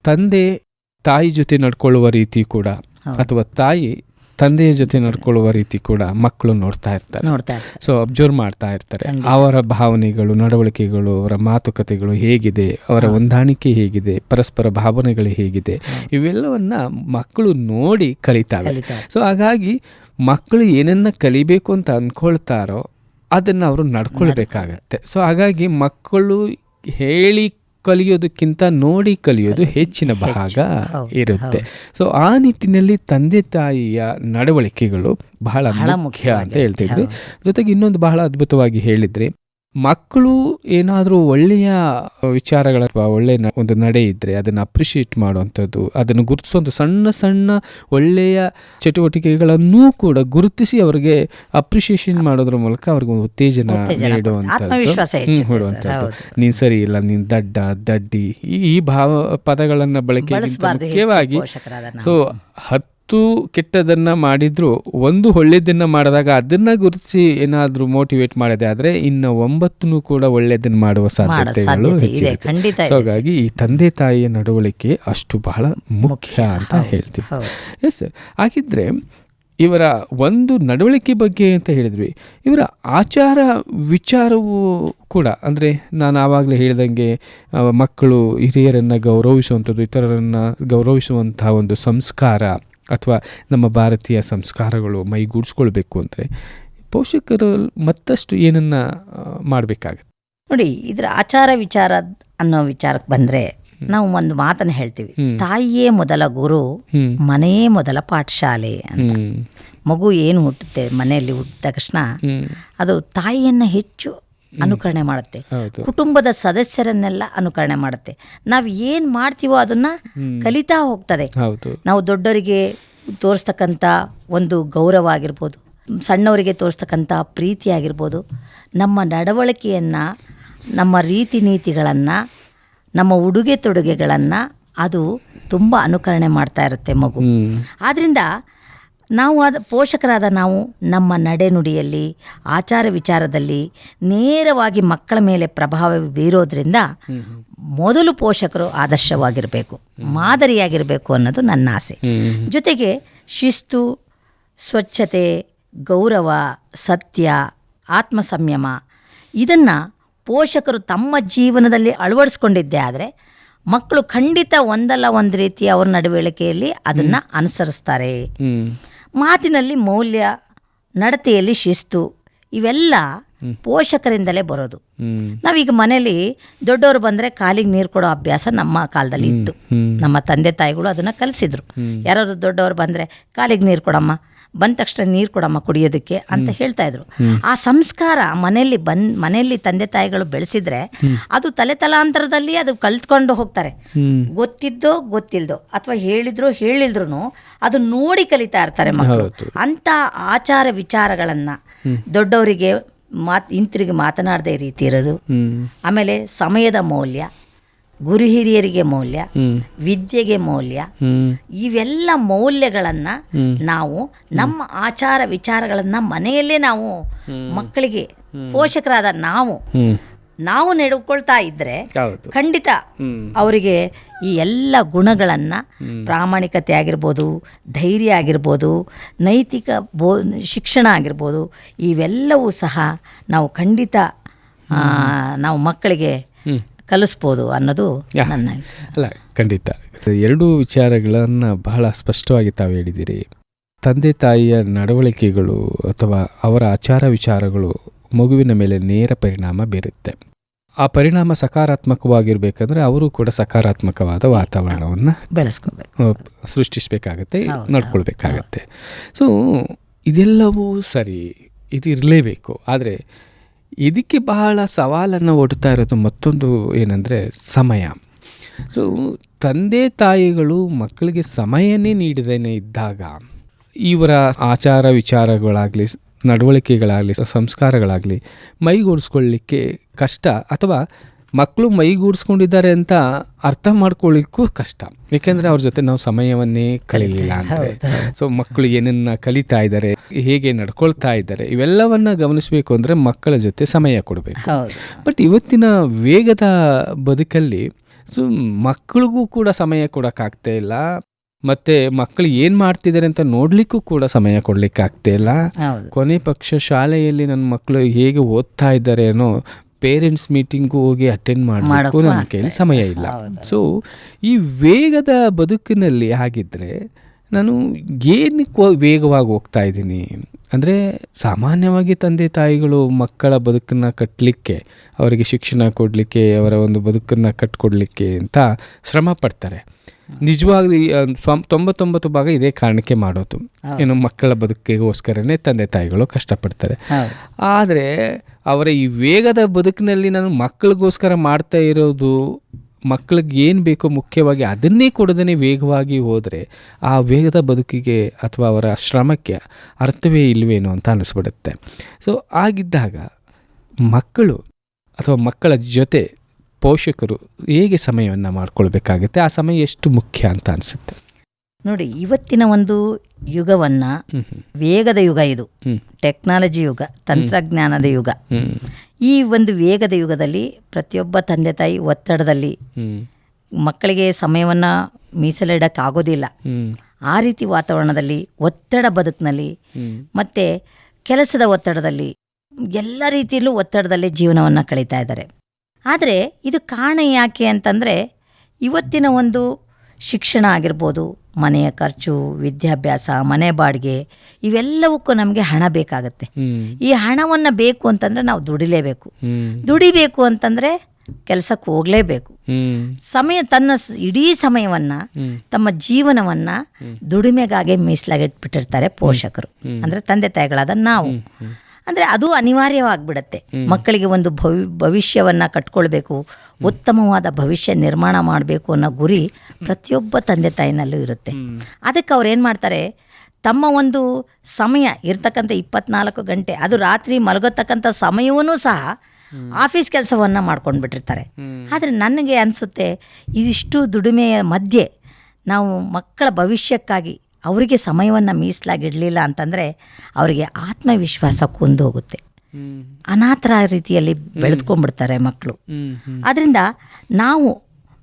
ತಂದೆ ತಾಯಿ ಜೊತೆ ನಡ್ಕೊಳ್ಳುವ ರೀತಿ ಕೂಡ ಅಥವಾ ತಾಯಿ ತಂದೆಯ ಜೊತೆ ನಡ್ಕೊಳ್ಳುವ ರೀತಿ ಕೂಡ ಮಕ್ಕಳು ನೋಡ್ತಾ ಇರ್ತಾರೆ. ಸೊ ಅಬ್ಸರ್ವ್ ಮಾಡ್ತಾ ಇರ್ತಾರೆ. ಅವರ ಭಾವನೆಗಳು ನಡವಳಿಕೆಗಳು ಅವರ ಮಾತುಕತೆಗಳು ಹೇಗಿದೆ ಅವರ ಹೊಂದಾಣಿಕೆ ಹೇಗಿದೆ ಪರಸ್ಪರ ಭಾವನೆಗಳು ಹೇಗಿದೆ ಇವೆಲ್ಲವನ್ನ ಮಕ್ಕಳು ನೋಡಿ ಕಲಿತಾವೆ. ಕಲಿತಾರೆ ಸೊ ಹಾಗಾಗಿ ಮಕ್ಕಳು ಏನನ್ನ ಕಲಿಬೇಕು ಅಂತ ಅನ್ಕೊಳ್ತಾರೋ ಅದನ್ನ ಅವರು ನಡ್ಕೊಳ್ಬೇಕಾಗತ್ತೆ. ಸೊ ಹಾಗಾಗಿ ಮಕ್ಕಳು ಹೇಳಿ ಕಲಿಯೋದಕ್ಕಿಂತ ನೋಡಿ ಕಲಿಯೋದು ಹೆಚ್ಚಿನ ಭಾಗ ಇರುತ್ತೆ. ಸೊ ಆ ನಿಟ್ಟಿನಲ್ಲಿ ತಂದೆ ತಾಯಿಯ ನಡವಳಿಕೆಗಳು ಬಹಳ ಮುಖ್ಯ ಅಂತ ಹೇಳ್ತಿದ್ವಿ ಹೇಳ್ತಿದ್ರಿ ಜೊತೆಗೆ ಇನ್ನೊಂದು ಬಹಳ ಅದ್ಭುತವಾಗಿ ಹೇಳಿದ್ರಿ ಮಕ್ಕಳು ಏನಾದರೂ ಒಳ್ಳೆಯ ವಿಚಾರಗಳ ಅಥವಾ ಒಳ್ಳೆಯ ಒಂದು ನಡೆ ಇದ್ದರೆ ಅದನ್ನು ಅಪ್ರಿಷಿಯೇಟ್ ಮಾಡುವಂಥದ್ದು ಅದನ್ನು ಗುರುತಿಸುವಂಥ ಸಣ್ಣ ಸಣ್ಣ ಒಳ್ಳೆಯ ಚಟುವಟಿಕೆಗಳನ್ನೂ ಕೂಡ ಗುರುತಿಸಿ ಅವರಿಗೆ ಅಪ್ರಿಷಿಯೇಷನ್ ಮಾಡೋದ್ರ ಮೂಲಕ ಅವ್ರಿಗೆ ಒಂದು ಉತ್ತೇಜನ ನೀಡುವಂಥದ್ದು. ನೀನು ಸರ್, ಇಲ್ಲ ನೀನು ದಡ್ಡ ದಡ್ಡಿ ಈ ಈ ಭಾವ ಪದಗಳನ್ನ ಬಳಕೆ ಮುಖ್ಯವಾಗಿ. ಸೊ ಹತ್ತು ಒಂಬತ್ತು ಕೆಟ್ಟದನ್ನು ಮಾಡಿದ್ರು ಒಂದು ಒಳ್ಳೆಯದನ್ನು ಮಾಡಿದಾಗ ಅದನ್ನು ಗುರುತಿಸಿ ಏನಾದರೂ ಮೋಟಿವೇಟ್ ಮಾಡಿದೆ ಆದರೆ ಇನ್ನು ಒಂಬತ್ತನ್ನು ಕೂಡ ಒಳ್ಳೆಯದನ್ನು ಮಾಡುವ ಸಾಧ್ಯತೆಗಳು ಹಾಗಾಗಿ ಈ ತಂದೆ ತಾಯಿಯ ನಡವಳಿಕೆ ಅಷ್ಟು ಬಹಳ ಮುಖ್ಯ ಅಂತ ಹೇಳ್ತೀವಿ. ಎಸ್ ಸರ್ ಹಾಗಿದ್ರೆ ಇವರ ಒಂದು ನಡವಳಿಕೆ ಬಗ್ಗೆ ಅಂತ ಹೇಳಿದ್ವಿ. ಇವರ ಆಚಾರ ವಿಚಾರವು ಕೂಡ ಅಂದರೆ ನಾನು ಆವಾಗಲೇ ಹೇಳಿದಂಗೆ ಮಕ್ಕಳು ಹಿರಿಯರನ್ನು ಗೌರವಿಸುವಂಥದ್ದು ಇತರರನ್ನು ಗೌರವಿಸುವಂತಹ ಒಂದು ಸಂಸ್ಕಾರ ಅಥವಾ ನಮ್ಮ ಭಾರತೀಯ ಸಂಸ್ಕಾರಗಳು ಮೈಗೂಡಿಸ್ಕೊಳ್ಬೇಕು ಅಂದರೆ ಪೋಷಕರು ಮತ್ತಷ್ಟು ಏನನ್ನು ಮಾಡಬೇಕಾಗತ್ತೆ? ನೋಡಿ ಇದರ ಆಚಾರ ವಿಚಾರ ಅನ್ನೋ ವಿಚಾರಕ್ಕೆ ಬಂದ್ರೆ ನಾವು ಒಂದು ಮಾತನ್ನ ಹೇಳ್ತೀವಿ. ತಾಯಿಯೇ ಮೊದಲ ಗುರು ಮನೆಯೇ ಮೊದಲ ಪಾಠಶಾಲೆ ಅಂತ. ಮಗು ಏನು ಹುಟ್ಟುತ್ತೆ ಮನೆಯಲ್ಲಿ ಹುಟ್ಟಿದ ತಕ್ಷಣ ಅದು ತಾಯಿಯನ್ನ ಹೆಚ್ಚು ಅನುಕರಣೆ ಮಾಡುತ್ತೆ. ಕುಟುಂಬದ ಸದಸ್ಯರನ್ನೆಲ್ಲ ಅನುಕರಣೆ ಮಾಡುತ್ತೆ. ನಾವು ಏನು ಮಾಡ್ತೀವೋ ಅದನ್ನ ಕಲಿತಾ ಹೋಗ್ತದೆ. ನಾವು ದೊಡ್ಡವರಿಗೆ ತೋರಿಸ್ತಕ್ಕಂಥ ಒಂದು ಗೌರವ ಆಗಿರ್ಬೋದು ಸಣ್ಣವರಿಗೆ ತೋರಿಸ್ತಕ್ಕಂಥ ಪ್ರೀತಿ ಆಗಿರ್ಬೋದು ನಮ್ಮ ನಡವಳಿಕೆಯನ್ನು ನಮ್ಮ ರೀತಿ ನೀತಿಗಳನ್ನು ನಮ್ಮ ಉಡುಗೆ ತೊಡುಗೆಗಳನ್ನು ಅದು ತುಂಬ ಅನುಕರಣೆ ಮಾಡ್ತಾ ಇರುತ್ತೆ ಮಗು. ಆದ್ರಿಂದ ಆದ್ದರಿಂದ ನಾವು ಆದ ಪೋಷಕರಾದ ನಾವು ನಮ್ಮ ನಡೆನುಡಿಯಲ್ಲಿ ಆಚಾರ ವಿಚಾರದಲ್ಲಿ ನೇರವಾಗಿ ಮಕ್ಕಳ ಮೇಲೆ ಪ್ರಭಾವ ಬೀರೋದ್ರಿಂದ ಮೊದಲು ಪೋಷಕರು ಆದರ್ಶವಾಗಿರಬೇಕು ಮಾದರಿಯಾಗಿರಬೇಕು ಅನ್ನೋದು ನನ್ನ ಆಸೆ. ಜೊತೆಗೆ ಶಿಸ್ತು ಸ್ವಚ್ಛತೆ ಗೌರವ ಸತ್ಯ ಆತ್ಮ ಸಂಯಮ ಇದನ್ನು ಪೋಷಕರು ತಮ್ಮ ಜೀವನದಲ್ಲಿ ಅಳವಡಿಸ್ಕೊಂಡಿದ್ದೇ ಆದರೆ ಮಕ್ಕಳು ಖಂಡಿತ ಒಂದಲ್ಲ ಒಂದು ರೀತಿ ಅವ್ರ ನಡವಳಿಕೆಯಲ್ಲಿ ಅದನ್ನು ಅನುಸರಿಸ್ತಾರೆ. ಮಾತಿನಲ್ಲಿ ಮೌಲ್ಯ ನಡತೆಯಲ್ಲಿ ಶಿಸ್ತು ಇವೆಲ್ಲ ಪೋಷಕರಿಂದಲೇ ಬರೋದು. ನಾವೀಗ ಮನೇಲಿ ದೊಡ್ಡವರು ಬಂದರೆ ಕಾಲಿಗೆ ನೀರು ಕೊಡೋ ಅಭ್ಯಾಸ ನಮ್ಮ ಕಾಲದಲ್ಲಿ ಇತ್ತು. ನಮ್ಮ ತಂದೆ ತಾಯಿಗಳು ಅದನ್ನು ಕಲಿಸಿದ್ರು. ಯಾರಾದ್ರು ದೊಡ್ಡವರು ಬಂದರೆ ಕಾಲಿಗೆ ನೀರು ಕೊಡಮ್ಮ ಬಂದ ತಕ್ಷಣ ನೀರು ಕೊಡಮ್ಮ ಕುಡಿಯೋದಕ್ಕೆ ಅಂತ ಹೇಳ್ತಾ ಇದ್ರು. ಆ ಸಂಸ್ಕಾರ ಮನೆಯಲ್ಲಿ ಬಂದ್ ಮನೆಯಲ್ಲಿ ತಂದೆ ತಾಯಿಗಳು ಬೆಳೆಸಿದ್ರೆ ಅದು ತಲೆ ತಲಾಂತರದಲ್ಲಿ ಅದು ಕಲ್ತ್ಕೊಂಡು ಹೋಗ್ತಾರೆ. ಗೊತ್ತಿದ್ದೋ ಗೊತ್ತಿಲ್ದೋ ಅಥವಾ ಹೇಳಿದ್ರು ಹೇಳಿಲ್ದ್ರು ಅದು ನೋಡಿ ಕಲಿತಾ ಇರ್ತಾರೆ ಮಕ್ಕಳು. ಅಂತ ಆಚಾರ ವಿಚಾರಗಳನ್ನ ದೊಡ್ಡವರಿಗೆ ಮಾತ್ ಹಿಂತಿರುಗಿ ಮಾತನಾಡದೇ ರೀತಿ ಇರೋದು. ಆಮೇಲೆ ಸಮಯದ ಮೌಲ್ಯ ಗುರು ಹಿರಿಯರಿಗೆ ಮೌಲ್ಯ ವಿದ್ಯೆಗೆ ಮೌಲ್ಯ ಇವೆಲ್ಲ ಮೌಲ್ಯಗಳನ್ನು ನಾವು ನಮ್ಮ ಆಚಾರ ವಿಚಾರಗಳನ್ನು ಮನೆಯಲ್ಲೇ ನಾವು ಮಕ್ಕಳಿಗೆ ಪೋಷಕರಾದ ನಾವು ನಾವು ನಡ್ಕೊಳ್ತಾ ಇದ್ರೆ ಖಂಡಿತ ಅವರಿಗೆ ಈ ಎಲ್ಲ ಗುಣಗಳನ್ನು ಪ್ರಾಮಾಣಿಕತೆ ಆಗಿರ್ಬೋದು ಧೈರ್ಯ ಆಗಿರ್ಬೋದು ನೈತಿಕ ಬೋ ಶಿಕ್ಷಣ ಆಗಿರ್ಬೋದು ಇವೆಲ್ಲವೂ ಸಹ ನಾವು ಖಂಡಿತ ನಾವು ಮಕ್ಕಳಿಗೆ ಕಲಿಸ್ಬೋದು ಅನ್ನೋದು ನನ್ನ ಅಲ್ಲ ಖಂಡಿತ. ಎರಡೂ ವಿಚಾರಗಳನ್ನು ಬಹಳ ಸ್ಪಷ್ಟವಾಗಿ ತಾವು ಹೇಳಿದ್ದೀರಿ. ತಂದೆ ತಾಯಿಯ ನಡವಳಿಕೆಗಳು ಅಥವಾ ಅವರ ಆಚಾರ ವಿಚಾರಗಳು ಮಗುವಿನ ಮೇಲೆ ನೇರ ಪರಿಣಾಮ ಬೀರುತ್ತೆ. ಆ ಪರಿಣಾಮ ಸಕಾರಾತ್ಮಕವಾಗಿರ್ಬೇಕಂದ್ರೆ ಅವರು ಕೂಡ ಸಕಾರಾತ್ಮಕವಾದ ವಾತಾವರಣವನ್ನು ಬೆಳೆಸ್ಕೋಬೇಕು. ಸೃಷ್ಟಿಸಬೇಕಾಗತ್ತೆ ನೋಡ್ಕೊಳ್ಬೇಕಾಗತ್ತೆ. ಸೊ ಇದೆಲ್ಲವೂ ಸರಿ ಇದು ಇರಲೇಬೇಕು. ಆದರೆ ಇದಕ್ಕೆ ಬಹಳ ಸವಾಲನ್ನು ಒಡ್ತಾ ಇರೋದು ಮತ್ತೊಂದು ಏನಂದರೆ ಸಮಯ. ಸೊ ತಂದೆ ತಾಯಿಗಳು ಮಕ್ಕಳಿಗೆ ಸಮಯನೇ ನೀಡದೇನೆ ಇದ್ದಾಗ ಇವರ ಆಚಾರ ವಿಚಾರಗಳಾಗಲಿ ನಡವಳಿಕೆಗಳಾಗಲಿ ಸಂಸ್ಕಾರಗಳಾಗಲಿ ಮೈಗೂಡಿಸ್ಕೊಳ್ಳಿಕ್ಕೆ ಕಷ್ಟ ಅಥವಾ ಮಕ್ಕಳು ಮೈಗೂಡಿಸ್ಕೊಂಡಿದ್ದಾರೆ ಅಂತ ಅರ್ಥ ಮಾಡ್ಕೊಳ್ಳಿಕ್ಕೂ ಕಷ್ಟ. ಏಕೆಂದರೆ ಅವ್ರ ಜೊತೆ ನಾವು ಸಮಯವನ್ನೇ ಕಳೀಲಿಲ್ಲ ಅಂದರೆ ಸೊ ಮಕ್ಕಳು ಏನನ್ನ ಕಲಿತಾ ಇದ್ದಾರೆ ಹೇಗೆ ನಡ್ಕೊಳ್ತಾ ಇದ್ದಾರೆ ಇವೆಲ್ಲವನ್ನ ಗಮನಿಸಬೇಕು ಅಂದರೆ ಮಕ್ಕಳ ಜೊತೆ ಸಮಯ ಕೊಡಬೇಕು. ಬಟ್ ಇವತ್ತಿನ ವೇಗದ ಬದುಕಲ್ಲಿ ಸೊ ಮಕ್ಕಳಿಗೂ ಕೂಡ ಸಮಯ ಕೊಡೋಕ್ಕಾಗ್ತಾ ಇಲ್ಲ. ಮತ್ತು ಮಕ್ಕಳು ಏನ್ ಮಾಡ್ತಿದ್ದಾರೆ ಅಂತ ನೋಡ್ಲಿಕ್ಕೂ ಕೂಡ ಸಮಯ ಕೊಡ್ಲಿಕ್ಕೆ ಆಗ್ತಾ ಇಲ್ಲ. ಹೌದು. ಕೊನೆ ಪಕ್ಷ ಶಾಲೆಯಲ್ಲಿ ನನ್ನ ಮಕ್ಕಳು ಹೇಗೆ ಓದ್ತಾ ಇದ್ದಾರೆ ಅನ್ನೋ ಪೇರೆಂಟ್ಸ್ ಮೀಟಿಂಗು ಹೋಗಿ ಅಟೆಂಡ್ ಮಾಡಬೇಕು ಮಾಡಕ್ಕೂ ನನ್ನ ಕೈಲಿ ಸಮಯ ಇಲ್ಲ. ಸೊ ಈ ವೇಗದ ಬದುಕಿನಲ್ಲಿ ಆಗಿದ್ರೆ ನಾನು ಏನಕ್ಕೆ ವೇಗವಾಗಿ ಹೋಗ್ತಾ ಇದ್ದೀನಿ? ಅಂದರೆ ಸಾಮಾನ್ಯವಾಗಿ ತಂದೆ ತಾಯಿಗಳು ಮಕ್ಕಳ ಬದುಕನ್ನು ಕಟ್ಟಲಿಕ್ಕೆ ಅವರಿಗೆ ಶಿಕ್ಷಣ ಕೊಡಲಿಕ್ಕೆ ಅವರ ಒಂದು ಬದುಕನ್ನು ಕಟ್ಕೊಡ್ಲಿಕ್ಕೆ ಅಂತ ಶ್ರಮ ಪಡ್ತಾರೆ. ನಿಜವಾಗ್ಲೂ ಈ, ತೊಂಬತ್ತೊಂಬತ್ತು ಭಾಗ ಇದೇ ಕಾರಣಕ್ಕೆ ಮಾಡೋದು. ಏನು ಮಕ್ಕಳ ಬದುಕಿಗೋಸ್ಕರನೇ ತಂದೆ ತಾಯಿಗಳು ಕಷ್ಟಪಡ್ತಾರೆ. ಆದರೆ ಅವರ ಈ ವೇಗದ ಬದುಕಿನಲ್ಲಿ ನಾನು ಮಕ್ಕಳಿಗೋಸ್ಕರ ಮಾಡ್ತಾ ಇರೋದು ಮಕ್ಕಳಿಗೆ ಏನು ಬೇಕೋ ಮುಖ್ಯವಾಗಿ ಅದನ್ನೇ ಕೊಡದೇ ವೇಗವಾಗಿ ಹೋದರೆ ಆ ವೇಗದ ಬದುಕಿಗೆ ಅಥವಾ ಅವರ ಶ್ರಮಕ್ಕೆ ಅರ್ಥವೇ ಇಲ್ವೇನೋ ಅಂತ ಅನಿಸ್ಬಿಡುತ್ತೆ. ಸೊ ಆಗಿದ್ದಾಗ ಮಕ್ಕಳು ಅಥವಾ ಮಕ್ಕಳ ಜೊತೆ ಪೋಷಕರು ಹೇಗೆ ಸಮಯವನ್ನು ಮಾಡ್ಕೊಳ್ಬೇಕಾಗುತ್ತೆ? ಆ ಸಮಯ ಎಷ್ಟು ಮುಖ್ಯ ಅಂತ ಅನಿಸುತ್ತೆ? ನೋಡಿ ಇವತ್ತಿನ ಒಂದು ಯುಗವನ್ನು ವೇಗದ ಯುಗ ಇದು. ಟೆಕ್ನಾಲಜಿ ಯುಗ ತಂತ್ರಜ್ಞಾನದ ಯುಗ. ಈ ಒಂದು ವೇಗದ ಯುಗದಲ್ಲಿ ಪ್ರತಿಯೊಬ್ಬ ತಂದೆ ತಾಯಿ ಒತ್ತಡದಲ್ಲಿ ಮಕ್ಕಳಿಗೆ ಸಮಯವನ್ನು ಮೀಸಲಿಡೋಕ್ಕಾಗೋದಿಲ್ಲ. ಹ್ಮ್. ಆ ರೀತಿ ವಾತಾವರಣದಲ್ಲಿ ಒತ್ತಡ ಬದುಕಿನಲ್ಲಿ ಮತ್ತು ಕೆಲಸದ ಒತ್ತಡದಲ್ಲಿ ಎಲ್ಲ ರೀತಿಯಲ್ಲೂ ಒತ್ತಡದಲ್ಲಿ ಜೀವನವನ್ನು ಕಳೀತಾ ಇದ್ದಾರೆ. ಆದರೆ ಇದು ಕಾರಣ ಯಾಕೆ ಅಂತಂದರೆ ಇವತ್ತಿನ ಒಂದು ಶಿಕ್ಷಣ ಆಗಿರ್ಬೋದು ಮನೆಯ ಖರ್ಚು ವಿದ್ಯಾಭ್ಯಾಸ ಮನೆ ಬಾಡಿಗೆ ಇವೆಲ್ಲವಕ್ಕೂ ನಮಗೆ ಹಣ ಬೇಕಾಗುತ್ತೆ. ಈ ಹಣವನ್ನು ಬೇಕು ಅಂತಂದರೆ ನಾವು ದುಡಿಲೇಬೇಕು. ದುಡಿಬೇಕು ಅಂತಂದರೆ ಕೆಲಸಕ್ಕೆ ಹೋಗಲೇಬೇಕು. ಸಮಯ ತನ್ನ ಇಡೀ ಸಮಯವನ್ನು ತಮ್ಮ ಜೀವನವನ್ನು ದುಡಿಮೆಗಾಗಿ ಮೀಸಲಾಗಿಟ್ಬಿಟ್ಟಿರ್ತಾರೆ ಪೋಷಕರು. ಅಂದರೆ ತಂದೆ ತಾಯಿಗಳಾದ ನಾವು. ಅಂದರೆ ಅದು ಅನಿವಾರ್ಯವಾಗಿಬಿಡತ್ತೆ. ಮಕ್ಕಳಿಗೆ ಒಂದು ಭವಿ ಭವಿಷ್ಯವನ್ನು ಕಟ್ಕೊಳ್ಬೇಕು ಉತ್ತಮವಾದ ಭವಿಷ್ಯ ನಿರ್ಮಾಣ ಮಾಡಬೇಕು ಅನ್ನೋ ಗುರಿ ಪ್ರತಿಯೊಬ್ಬ ತಂದೆ ತಾಯಿನಲ್ಲೂ ಇರುತ್ತೆ. ಅದಕ್ಕೆ ಅವ್ರು ಏನು ಮಾಡ್ತಾರೆ ತಮ್ಮ ಒಂದು ಸಮಯ ಇರ್ತಕ್ಕಂಥ ಇಪ್ಪತ್ನಾಲ್ಕು ಗಂಟೆ ಅದು ರಾತ್ರಿ ಮಲಗತಕ್ಕಂಥ ಸಮಯವೂ ಸಹ ಆಫೀಸ್ ಕೆಲಸವನ್ನು ಮಾಡ್ಕೊಂಡು ಬಿಟ್ಟಿರ್ತಾರೆ ಆದರೆ ನನಗೆ ಅನಿಸುತ್ತೆ ಇದಿಷ್ಟು ದುಡಿಮೆಯ ಮಧ್ಯೆ ನಾವು ಮಕ್ಕಳ ಭವಿಷ್ಯಕ್ಕಾಗಿ ಅವರಿಗೆ ಸಮಯವನ್ನು ಮೀಸಲಾಗಿಡಲಿಲ್ಲ ಅಂತಂದರೆ ಅವರಿಗೆ ಆತ್ಮವಿಶ್ವಾಸ ಕುಂದು ಹೋಗುತ್ತೆ. ಅನಾಥರ ರೀತಿಯಲ್ಲಿ ಬೆಳೆದ್ಕೊಂಡ್ಬಿಡ್ತಾರೆ ಮಕ್ಕಳು ಆದ್ದರಿಂದ ನಾವು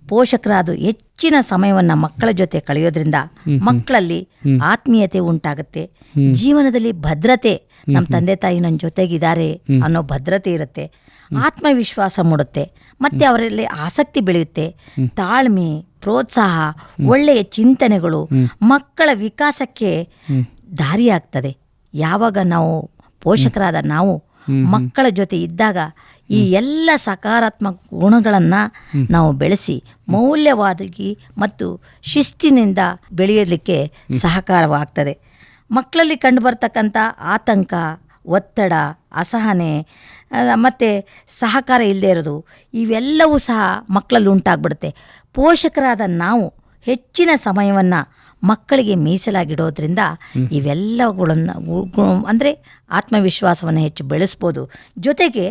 ಪೋಷಕರಾದ ಹೆಚ್ಚಿನ ಸಮಯವನ್ನು ಮಕ್ಕಳ ಜೊತೆ ಕಳೆಯೋದ್ರಿಂದ ಮಕ್ಕಳಲ್ಲಿ ಆತ್ಮೀಯತೆ ಉಂಟಾಗುತ್ತೆ. ಜೀವನದಲ್ಲಿ ಭದ್ರತೆ ನಮ್ಮ ತಂದೆ ತಾಯಿ ನನ್ನ ಜೊತೆಗಿದ್ದಾರೆ ಅನ್ನೋ ಭದ್ರತೆ ಇರುತ್ತೆ. ಆತ್ಮವಿಶ್ವಾಸ ಮೂಡುತ್ತೆ. ಮತ್ತೆ ಅವರಲ್ಲಿ ಆಸಕ್ತಿ ಬೆಳೆಯುತ್ತೆ. ತಾಳ್ಮೆ ಪ್ರೋತ್ಸಾಹ ಒಳ್ಳೆಯ ಚಿಂತನೆಗಳು ಮಕ್ಕಳ ವಿಕಾಸಕ್ಕೆ ದಾರಿಯಾಗ್ತದೆ. ಯಾವಾಗ ನಾವು ಪೋಷಕರಾದ ನಾವು ಮಕ್ಕಳ ಜೊತೆ ಇದ್ದಾಗ ಈ ಎಲ್ಲ ಸಕಾರಾತ್ಮಕ ಗುಣಗಳನ್ನು ನಾವು ಬೆಳೆಸಿ ಮೌಲ್ಯವಾದಗಿ ಮತ್ತು ಶಿಸ್ತಿನಿಂದ ಬೆಳೆಯಲಿಕ್ಕೆ ಸಹಕಾರವಾಗ್ತದೆ. ಮಕ್ಕಳಲ್ಲಿ ಕಂಡುಬರ್ತಕ್ಕಂಥ ಆತಂಕ ಒತ್ತಡ ಅಸಹನೆ ಮತ್ತು ಸಹಕಾರ ಇಲ್ಲದೆ ಇರೋದು ಇವೆಲ್ಲವೂ ಸಹ ಮಕ್ಕಳಲ್ಲಿ ಉಂಟಾಗ್ಬಿಡುತ್ತೆ. ಪೋಷಕರಾದ ನಾವು ಹೆಚ್ಚಿನ ಸಮಯವನ್ನು ಮಕ್ಕಳಿಗೆ ಮೀಸಲಾಗಿಡೋದ್ರಿಂದ ಇವೆಲ್ಲಗಳನ್ನು ಅಂದರೆ ಆತ್ಮವಿಶ್ವಾಸವನ್ನು ಹೆಚ್ಚು ಬೆಳೆಸ್ಬೋದು. ಜೊತೆಗೆ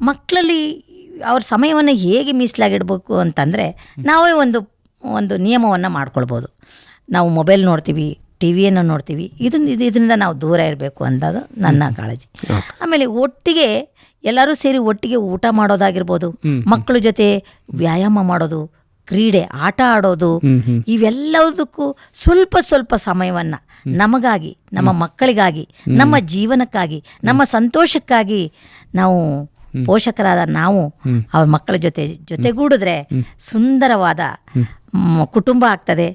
ಮಕ್ಕಳಲ್ಲಿ ಅವ್ರ ಸಮಯವನ್ನು ಹೇಗೆ ಮೀಸಲಾಗಿಡಬೇಕು ಅಂತಂದರೆ ನಾವೇ ಒಂದು ಒಂದು ನಿಯಮವನ್ನು ಮಾಡ್ಕೊಳ್ಬೋದು. ನಾವು ಮೊಬೈಲ್ ನೋಡ್ತೀವಿ ಟಿ ವಿಯನ್ನು ನೋಡ್ತೀವಿ ಇದನ್ನ ಇದು ಇದರಿಂದ ನಾವು ದೂರ ಇರಬೇಕು ಅಂದಾಗ ನನ್ನ ಕಾಳಜಿ. ಆಮೇಲೆ ಒಟ್ಟಿಗೆ ಎಲ್ಲರೂ ಸೇರಿ ಒಟ್ಟಿಗೆ ಊಟ ಮಾಡೋದಾಗಿರ್ಬೋದು ಮಕ್ಕಳ ಜೊತೆ ವ್ಯಾಯಾಮ ಮಾಡೋದು ಕ್ರೀಡೆ ಆಟ ಆಡೋದು ಇವೆಲ್ಲದಕ್ಕೂ ಸ್ವಲ್ಪ ಸ್ವಲ್ಪ ಸಮಯವನ್ನು ನಮಗಾಗಿ ನಮ್ಮ ಮಕ್ಕಳಿಗಾಗಿ ನಮ್ಮ ಜೀವನಕ್ಕಾಗಿ ನಮ್ಮ ಸಂತೋಷಕ್ಕಾಗಿ ನಾವು ಪೋಷಕರಾದ ನಾವು ಅವ್ರ ಮಕ್ಕಳ ಜೊತೆ ಜೊತೆಗೂಡಿದ್ರೆ ಸುಂದರವಾದ ಕುಟುಂಬ ಆಗ್ತದೆ.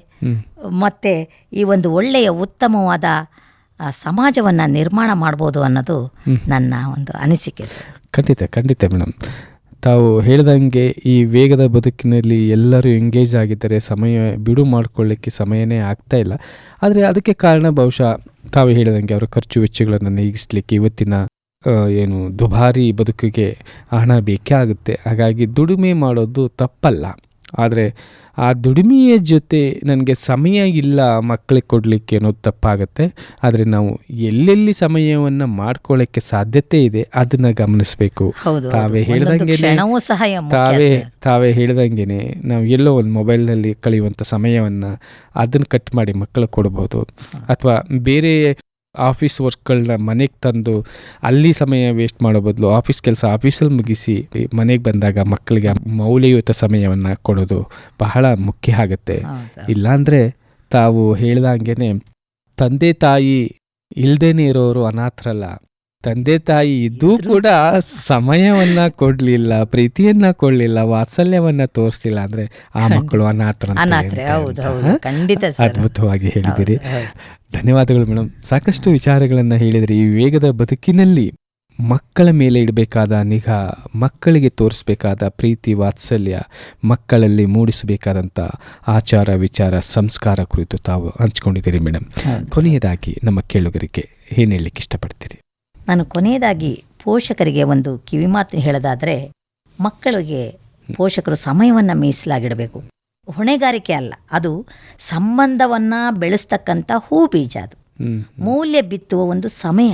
ಮತ್ತೆ ಈ ಒಂದು ಒಳ್ಳೆಯ ಉತ್ತಮವಾದ ಸಮಾಜವನ್ನ ನಿರ್ಮಾಣ ಮಾಡ್ಬೋದು ಅನ್ನೋದು ನನ್ನ ಒಂದು ಅನಿಸಿಕೆ ಸರ್. ಖಂಡಿತ ಖಂಡಿತ ಮೇಡಮ್ ತಾವು ಹೇಳ್ದಂಗೆ ಈ ವೇಗದ ಬದುಕಿನಲ್ಲಿ ಎಲ್ಲರೂ ಎಂಗೇಜ್ ಆಗಿದ್ದರೆ ಸಮಯ ಬಿಡು ಮಾಡ್ಕೊಳ್ಳಿಕ್ಕೆ ಸಮಯನೇ ಆಗ್ತಾ ಇಲ್ಲ. ಆದರೆ ಅದಕ್ಕೆ ಕಾರಣ ಬಹುಶಃ ತಾವು ಹೇಳಿದಂಗೆ ಅವರ ಖರ್ಚು ವೆಚ್ಚಗಳನ್ನು ನೀಗಿಸ್ಲಿಕ್ಕೆ ಇವತ್ತಿನ ಏನು ದುಬಾರಿ ಬದುಕಿಗೆ ಹಣ ಬೇಕೇ ಆಗುತ್ತೆ. ಹಾಗಾಗಿ ದುಡಿಮೆ ಮಾಡೋದು ತಪ್ಪಲ್ಲ. ಆದರೆ ಆ ದುಡಿಮೆಯ ಜೊತೆ ನನಗೆ ಸಮಯ ಇಲ್ಲ ಮಕ್ಕಳಿಗೆ ಕೊಡಲಿಕ್ಕೆ ಅನ್ನೋದು ತಪ್ಪಾಗುತ್ತೆ. ಆದರೆ ನಾವು ಎಲ್ಲೆಲ್ಲಿ ಸಮಯವನ್ನು ಮಾಡ್ಕೊಳ್ಳೋಕ್ಕೆ ಸಾಧ್ಯತೆ ಇದೆ ಅದನ್ನು ಗಮನಿಸಬೇಕು. ತಾವೇ ಮುಖ್ಯ ತಾವೇ. ತಾವೇ ಹೇಳ್ದಂಗೆ ನಾವು ಎಲ್ಲೋ ಒಂದು ಮೊಬೈಲ್ನಲ್ಲಿ ಕಳೆಯುವಂಥ ಸಮಯವನ್ನು ಅದನ್ನು ಕಟ್ ಮಾಡಿ ಮಕ್ಕಳಿಗೆ ಕೊಡ್ಬೋದು. ಅಥವಾ ಬೇರೆ ಆಫೀಸ್ ವರ್ಕ್ಗಳನ್ನ ಮನೆಗೆ ತಂದು ಅಲ್ಲಿ ಸಮಯ ವೇಸ್ಟ್ ಮಾಡೋ ಬದಲು ಆಫೀಸ್ ಕೆಲಸ ಆಫೀಸಲ್ಲಿ ಮುಗಿಸಿ ಮನೆಗೆ ಬಂದಾಗ ಮಕ್ಕಳಿಗೆ ಮೌಲ್ಯಯುತ ಸಮಯವನ್ನು ಕೊಡೋದು ಬಹಳ ಮುಖ್ಯ ಆಗುತ್ತೆ. ಇಲ್ಲಾಂದರೆ ತಾವು ಹೇಳ್ದಂಗೆನೆ ತಂದೆ ತಾಯಿ ಇಲ್ಲದೇನೆ ಇರೋರು ಅನಾಥರಲ್ಲ. ತಂದೆ ತಾಯಿ ಇದ್ದು ಕೂಡ ಸಮಯವನ್ನ ಕೊಡ್ಲಿಲ್ಲ ಪ್ರೀತಿಯನ್ನ ಕೊಡ್ಲಿಲ್ಲ ವಾತ್ಸಲ್ಯವನ್ನ ತೋರಿಸ್ಲಿಲ್ಲ ಅಂದ್ರೆ ಆ ಮಕ್ಕಳು ಅನಾಥರ ಅದ್ಭುತವಾಗಿ ಹೇಳಿದಿರಿ. ಧನ್ಯವಾದಗಳು ಮೇಡಮ್. ಸಾಕಷ್ಟು ವಿಚಾರಗಳನ್ನು ಹೇಳಿದರೆ. ಈ ವೇಗದ ಬದುಕಿನಲ್ಲಿ ಮಕ್ಕಳ ಮೇಲೆ ಇಡಬೇಕಾದ ನಿಗಾ ಮಕ್ಕಳಿಗೆ ತೋರಿಸಬೇಕಾದ ಪ್ರೀತಿ ವಾತ್ಸಲ್ಯ ಮಕ್ಕಳಲ್ಲಿ ಮೂಡಿಸಬೇಕಾದಂಥ ಆಚಾರ ವಿಚಾರ ಸಂಸ್ಕಾರ ಕುರಿತು ತಾವು ಹಂಚ್ಕೊಂಡಿದ್ದೀರಿ ಮೇಡಮ್. ಕೊನೆಯದಾಗಿ ನಮ್ಮ ಕೇಳುಗರಿಗೆ ಏನು ಹೇಳಲಿಕ್ಕೆ ಇಷ್ಟಪಡ್ತೀರಿ? ನಾನು ಕೊನೆಯದಾಗಿ ಪೋಷಕರಿಗೆ ಒಂದು ಕಿವಿಮಾತು ಹೇಳೋದಾದರೆ ಮಕ್ಕಳಿಗೆ ಪೋಷಕರು ಸಮಯವನ್ನು ಮೀಸಲಾಗಿಡಬೇಕು. ಹೊಣೆಗಾರಿಕೆ ಅಲ್ಲ ಅದು ಸಂಬಂಧವನ್ನು ಬೆಳೆಸ್ತಕ್ಕಂಥ ಹೂ ಬೀಜ ಅದು. ಮೌಲ್ಯ ಬಿತ್ತುವ ಒಂದು ಸಮಯ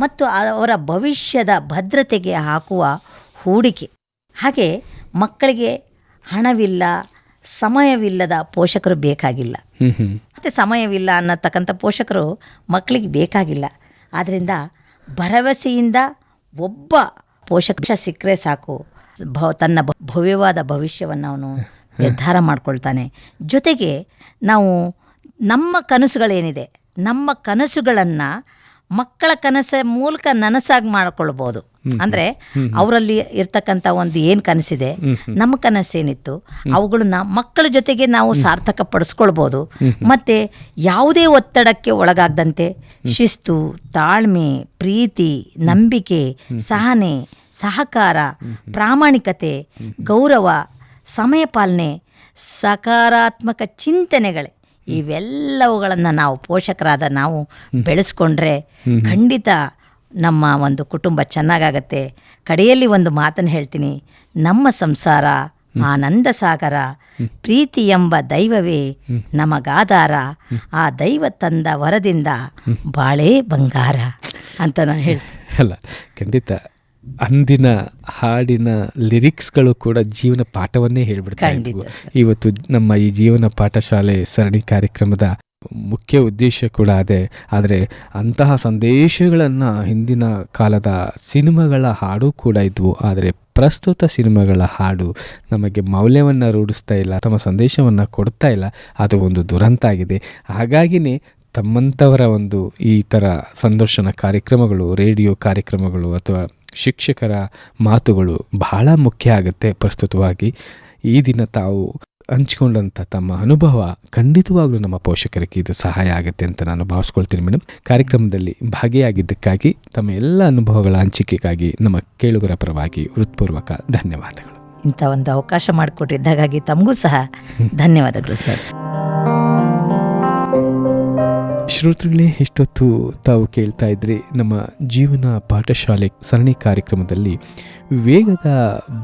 ಮತ್ತು ಅವರ ಭವಿಷ್ಯದ ಭದ್ರತೆಗೆ ಹಾಕುವ ಹೂಡಿಕೆ. ಹಾಗೆ ಮಕ್ಕಳಿಗೆ ಹಣವಿಲ್ಲ ಸಮಯವಿಲ್ಲದ ಪೋಷಕರು ಬೇಕಾಗಿಲ್ಲ. ಮತ್ತು ಸಮಯವಿಲ್ಲ ಅನ್ನತಕ್ಕಂಥ ಪೋಷಕರು ಮಕ್ಕಳಿಗೆ ಬೇಕಾಗಿಲ್ಲ. ಆದ್ದರಿಂದ ಭರವಸೆಯಿಂದ ಒಬ್ಬ ಪೋಷಕ ಸಿಕ್ಕರೆ ಸಾಕು. ತನ್ನ ಭವ್ಯವಾದ ಭವಿಷ್ಯವನ್ನು ಅವನು ನಿರ್ಧಾರ ಮಾಡ್ಕೊಳ್ತಾನೆ. ಜೊತೆಗೆ ನಾವು ನಮ್ಮ ಕನಸುಗಳೇನಿದೆ ನಮ್ಮ ಕನಸುಗಳನ್ನು ಮಕ್ಕಳ ಕನಸ ಮೂಲಕ ನನಸಾಗಿ ಮಾಡ್ಕೊಳ್ಬೋದು. ಅಂದರೆ ಅವರಲ್ಲಿ ಇರ್ತಕ್ಕಂಥ ಒಂದು ಏನು ಕನಸಿದೆ ನಮ್ಮ ಕನಸೇನಿತ್ತು ಅವುಗಳನ್ನ ಮಕ್ಕಳ ಜೊತೆಗೆ ನಾವು ಸಾರ್ಥಕ ಪಡಿಸ್ಕೊಳ್ಬೋದು ಮತ್ತು ಯಾವುದೇ ಒತ್ತಡಕ್ಕೆ ಒಳಗಾಗದಂತೆ ಶಿಸ್ತು ತಾಳ್ಮೆ ಪ್ರೀತಿ ನಂಬಿಕೆ ಸಹನೆ ಸಹಕಾರ ಪ್ರಾಮಾಣಿಕತೆ ಗೌರವ ಸಮಯ ಪಾಲನೆ ಸಕಾರಾತ್ಮಕ ಚಿಂತನೆಗಳೇ. ಇವೆಲ್ಲವುಗಳನ್ನು ನಾವು ಪೋಷಕರಾದ ನಾವು ಬೆಳೆಸ್ಕೊಂಡ್ರೆ ಖಂಡಿತ ನಮ್ಮ ಒಂದು ಕುಟುಂಬ ಚೆನ್ನಾಗಾಗತ್ತೆ. ಕಡೆಯಲ್ಲಿ ಒಂದು ಮಾತನ್ನು ಹೇಳ್ತೀನಿ. ನಮ್ಮ ಸಂಸಾರ ಆನಂದ ಸಾಗರ ಪ್ರೀತಿ ಎಂಬ ದೈವವೇ ನಮಗಾಧಾರ. ಆ ದೈವ ತಂದ ವರದಿಂದ ಬಾಳೆ ಬಂಗಾರ ಅಂತ ನಾನು ಹೇಳ್ತೀನಿ. ಅಲ್ಲ ಖಂಡಿತ. ಅಂದಿನ ಹಾಡಿನ ಲಿರಿಕ್ಸ್ಗಳು ಕೂಡ ಜೀವನ ಪಾಠವನ್ನೇ ಹೇಳ್ಬಿಡ್ತಾ ಇದ್ವು. ಇವತ್ತು ನಮ್ಮ ಈ ಜೀವನ ಪಾಠಶಾಲೆ ಸರಣಿ ಕಾರ್ಯಕ್ರಮದ ಮುಖ್ಯ ಉದ್ದೇಶ ಕೂಡ ಅದೇ. ಆದರೆ ಅಂತಹ ಸಂದೇಶಗಳನ್ನು ಹಿಂದಿನ ಕಾಲದ ಸಿನಿಮಾಗಳ ಹಾಡು ಕೂಡ ಇದ್ವು. ಆದರೆ ಪ್ರಸ್ತುತ ಸಿನಿಮಾಗಳ ಹಾಡು ನಮಗೆ ಮೌಲ್ಯವನ್ನು ರೂಢಿಸ್ತಾ ಇಲ್ಲ ತಮ್ಮ ಸಂದೇಶವನ್ನು ಕೊಡ್ತಾ ಇಲ್ಲ. ಅದು ಒಂದು ದುರಂತ ಆಗಿದೆ. ಹಾಗಾಗಿನೇ ತಮ್ಮಂಥವರ ಒಂದು ಈ ಥರ ಸಂದರ್ಶನ ಕಾರ್ಯಕ್ರಮಗಳು ರೇಡಿಯೋ ಕಾರ್ಯಕ್ರಮಗಳು ಅಥವಾ ಶಿಕ್ಷಕರ ಮಾತುಗಳು ಬಹಳ ಮುಖ್ಯ ಆಗುತ್ತೆ ಪ್ರಸ್ತುತವಾಗಿ. ಈ ದಿನ ತಾವು ಹಂಚಿಕೊಂಡಂಥ ತಮ್ಮ ಅನುಭವ ಖಂಡಿತವಾಗ್ಲೂ ನಮ್ಮ ಪೋಷಕರಿಗೆ ಇದು ಸಹಾಯ ಆಗುತ್ತೆ ಅಂತ ನಾನು ಭಾವಿಸ್ಕೊಳ್ತೀನಿ ಮೇಡಮ್ ಕಾರ್ಯಕ್ರಮದಲ್ಲಿ ಭಾಗಿಯಾಗಿದ್ದಕ್ಕಾಗಿ ತಮ್ಮ ಎಲ್ಲ ಅನುಭವಗಳ ಹಂಚಿಕೆಗಾಗಿ ನಮ್ಮ ಕೇಳುಗರ ಪರವಾಗಿ ಹೃತ್ಪೂರ್ವಕ ಧನ್ಯವಾದಗಳು. ಇಂಥ ಒಂದು ಅವಕಾಶ ಮಾಡಿಕೊಟ್ಟಿದ್ದಾಗಾಗಿ ತಮಗೂ ಸಹ ಧನ್ಯವಾದಗಳು ಸರ್. ಶ್ರೋತೃಗಳೇ ಇಷ್ಟೊತ್ತು ತಾವು ಕೇಳ್ತಾ ಇದ್ರಿ ನಮ್ಮ ಜೀವನ ಪಾಠಶಾಲೆ ಸರಣಿ ಕಾರ್ಯಕ್ರಮದಲ್ಲಿ ವೇಗದ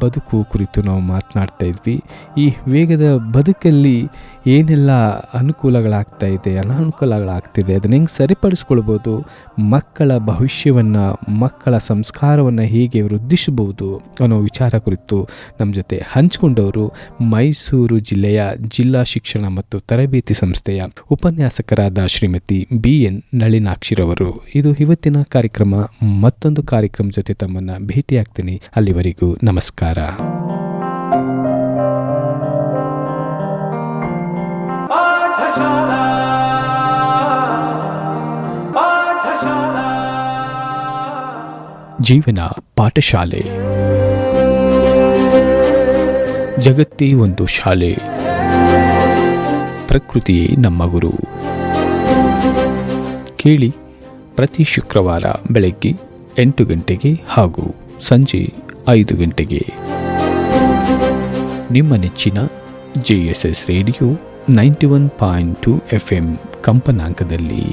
ಬದುಕು ಕುರಿತು ನಾವು ಮಾತನಾಡ್ತಾ ಇದ್ವಿ. ಈ ವೇಗದ ಬದುಕಲ್ಲಿ ಏನೆಲ್ಲ ಅನುಕೂಲಗಳಾಗ್ತಾ ಇದೆ, ಅನಾನುಕೂಲಗಳಾಗ್ತಿದೆ, ಅದನ್ನ ಹೆಂಗೆ ಸರಿಪಡಿಸ್ಕೊಳ್ಬೋದು, ಮಕ್ಕಳ ಭವಿಷ್ಯವನ್ನು, ಮಕ್ಕಳ ಸಂಸ್ಕಾರವನ್ನು ಹೇಗೆ ವೃದ್ಧಿಸಬಹುದು ಅನ್ನೋ ವಿಚಾರ ಕುರಿತು ನಮ್ಮ ಜೊತೆ ಹಂಚಿಕೊಂಡವರು ಮೈಸೂರು ಜಿಲ್ಲೆಯ ಜಿಲ್ಲಾ ಶಿಕ್ಷಣ ಮತ್ತು ತರಬೇತಿ ಸಂಸ್ಥೆಯ ಉಪನ್ಯಾಸಕರಾದ ಶ್ರೀಮತಿ ಬಿ ಎನ್ ನಳಿನಾಕ್ಷಿರವರು. ಇದು ಇವತ್ತಿನ ಕಾರ್ಯಕ್ರಮ. ಮತ್ತೊಂದು ಕಾರ್ಯಕ್ರಮ ಜೊತೆ ತಮ್ಮನ್ನು ಭೇಟಿಯಾಗ್ತೀನಿ. ಅಲ್ಲಿವರೆಗೂ ನಮಸ್ಕಾರ. ಜೀವನ ಪಾಠಶಾಲೆ. ಜಗತ್ತೇ ಒಂದು ಶಾಲೆ. ಪ್ರಕೃತಿಯೇ ನಮ್ಮ ಗುರು. ಕೇಳಿ ಪ್ರತಿ ಶುಕ್ರವಾರ ಬೆಳಗ್ಗೆ ಎಂಟು ಗಂಟೆಗೆ ಹಾಗೂ ಸಂಜೆ ಐದು ಗಂಟೆಗೆ. ನಿಮ್ಮ ನೆಚ್ಚಿನ J S S radio ninety one point two F M ಕಂಪನಾಂಕದಲ್ಲಿ.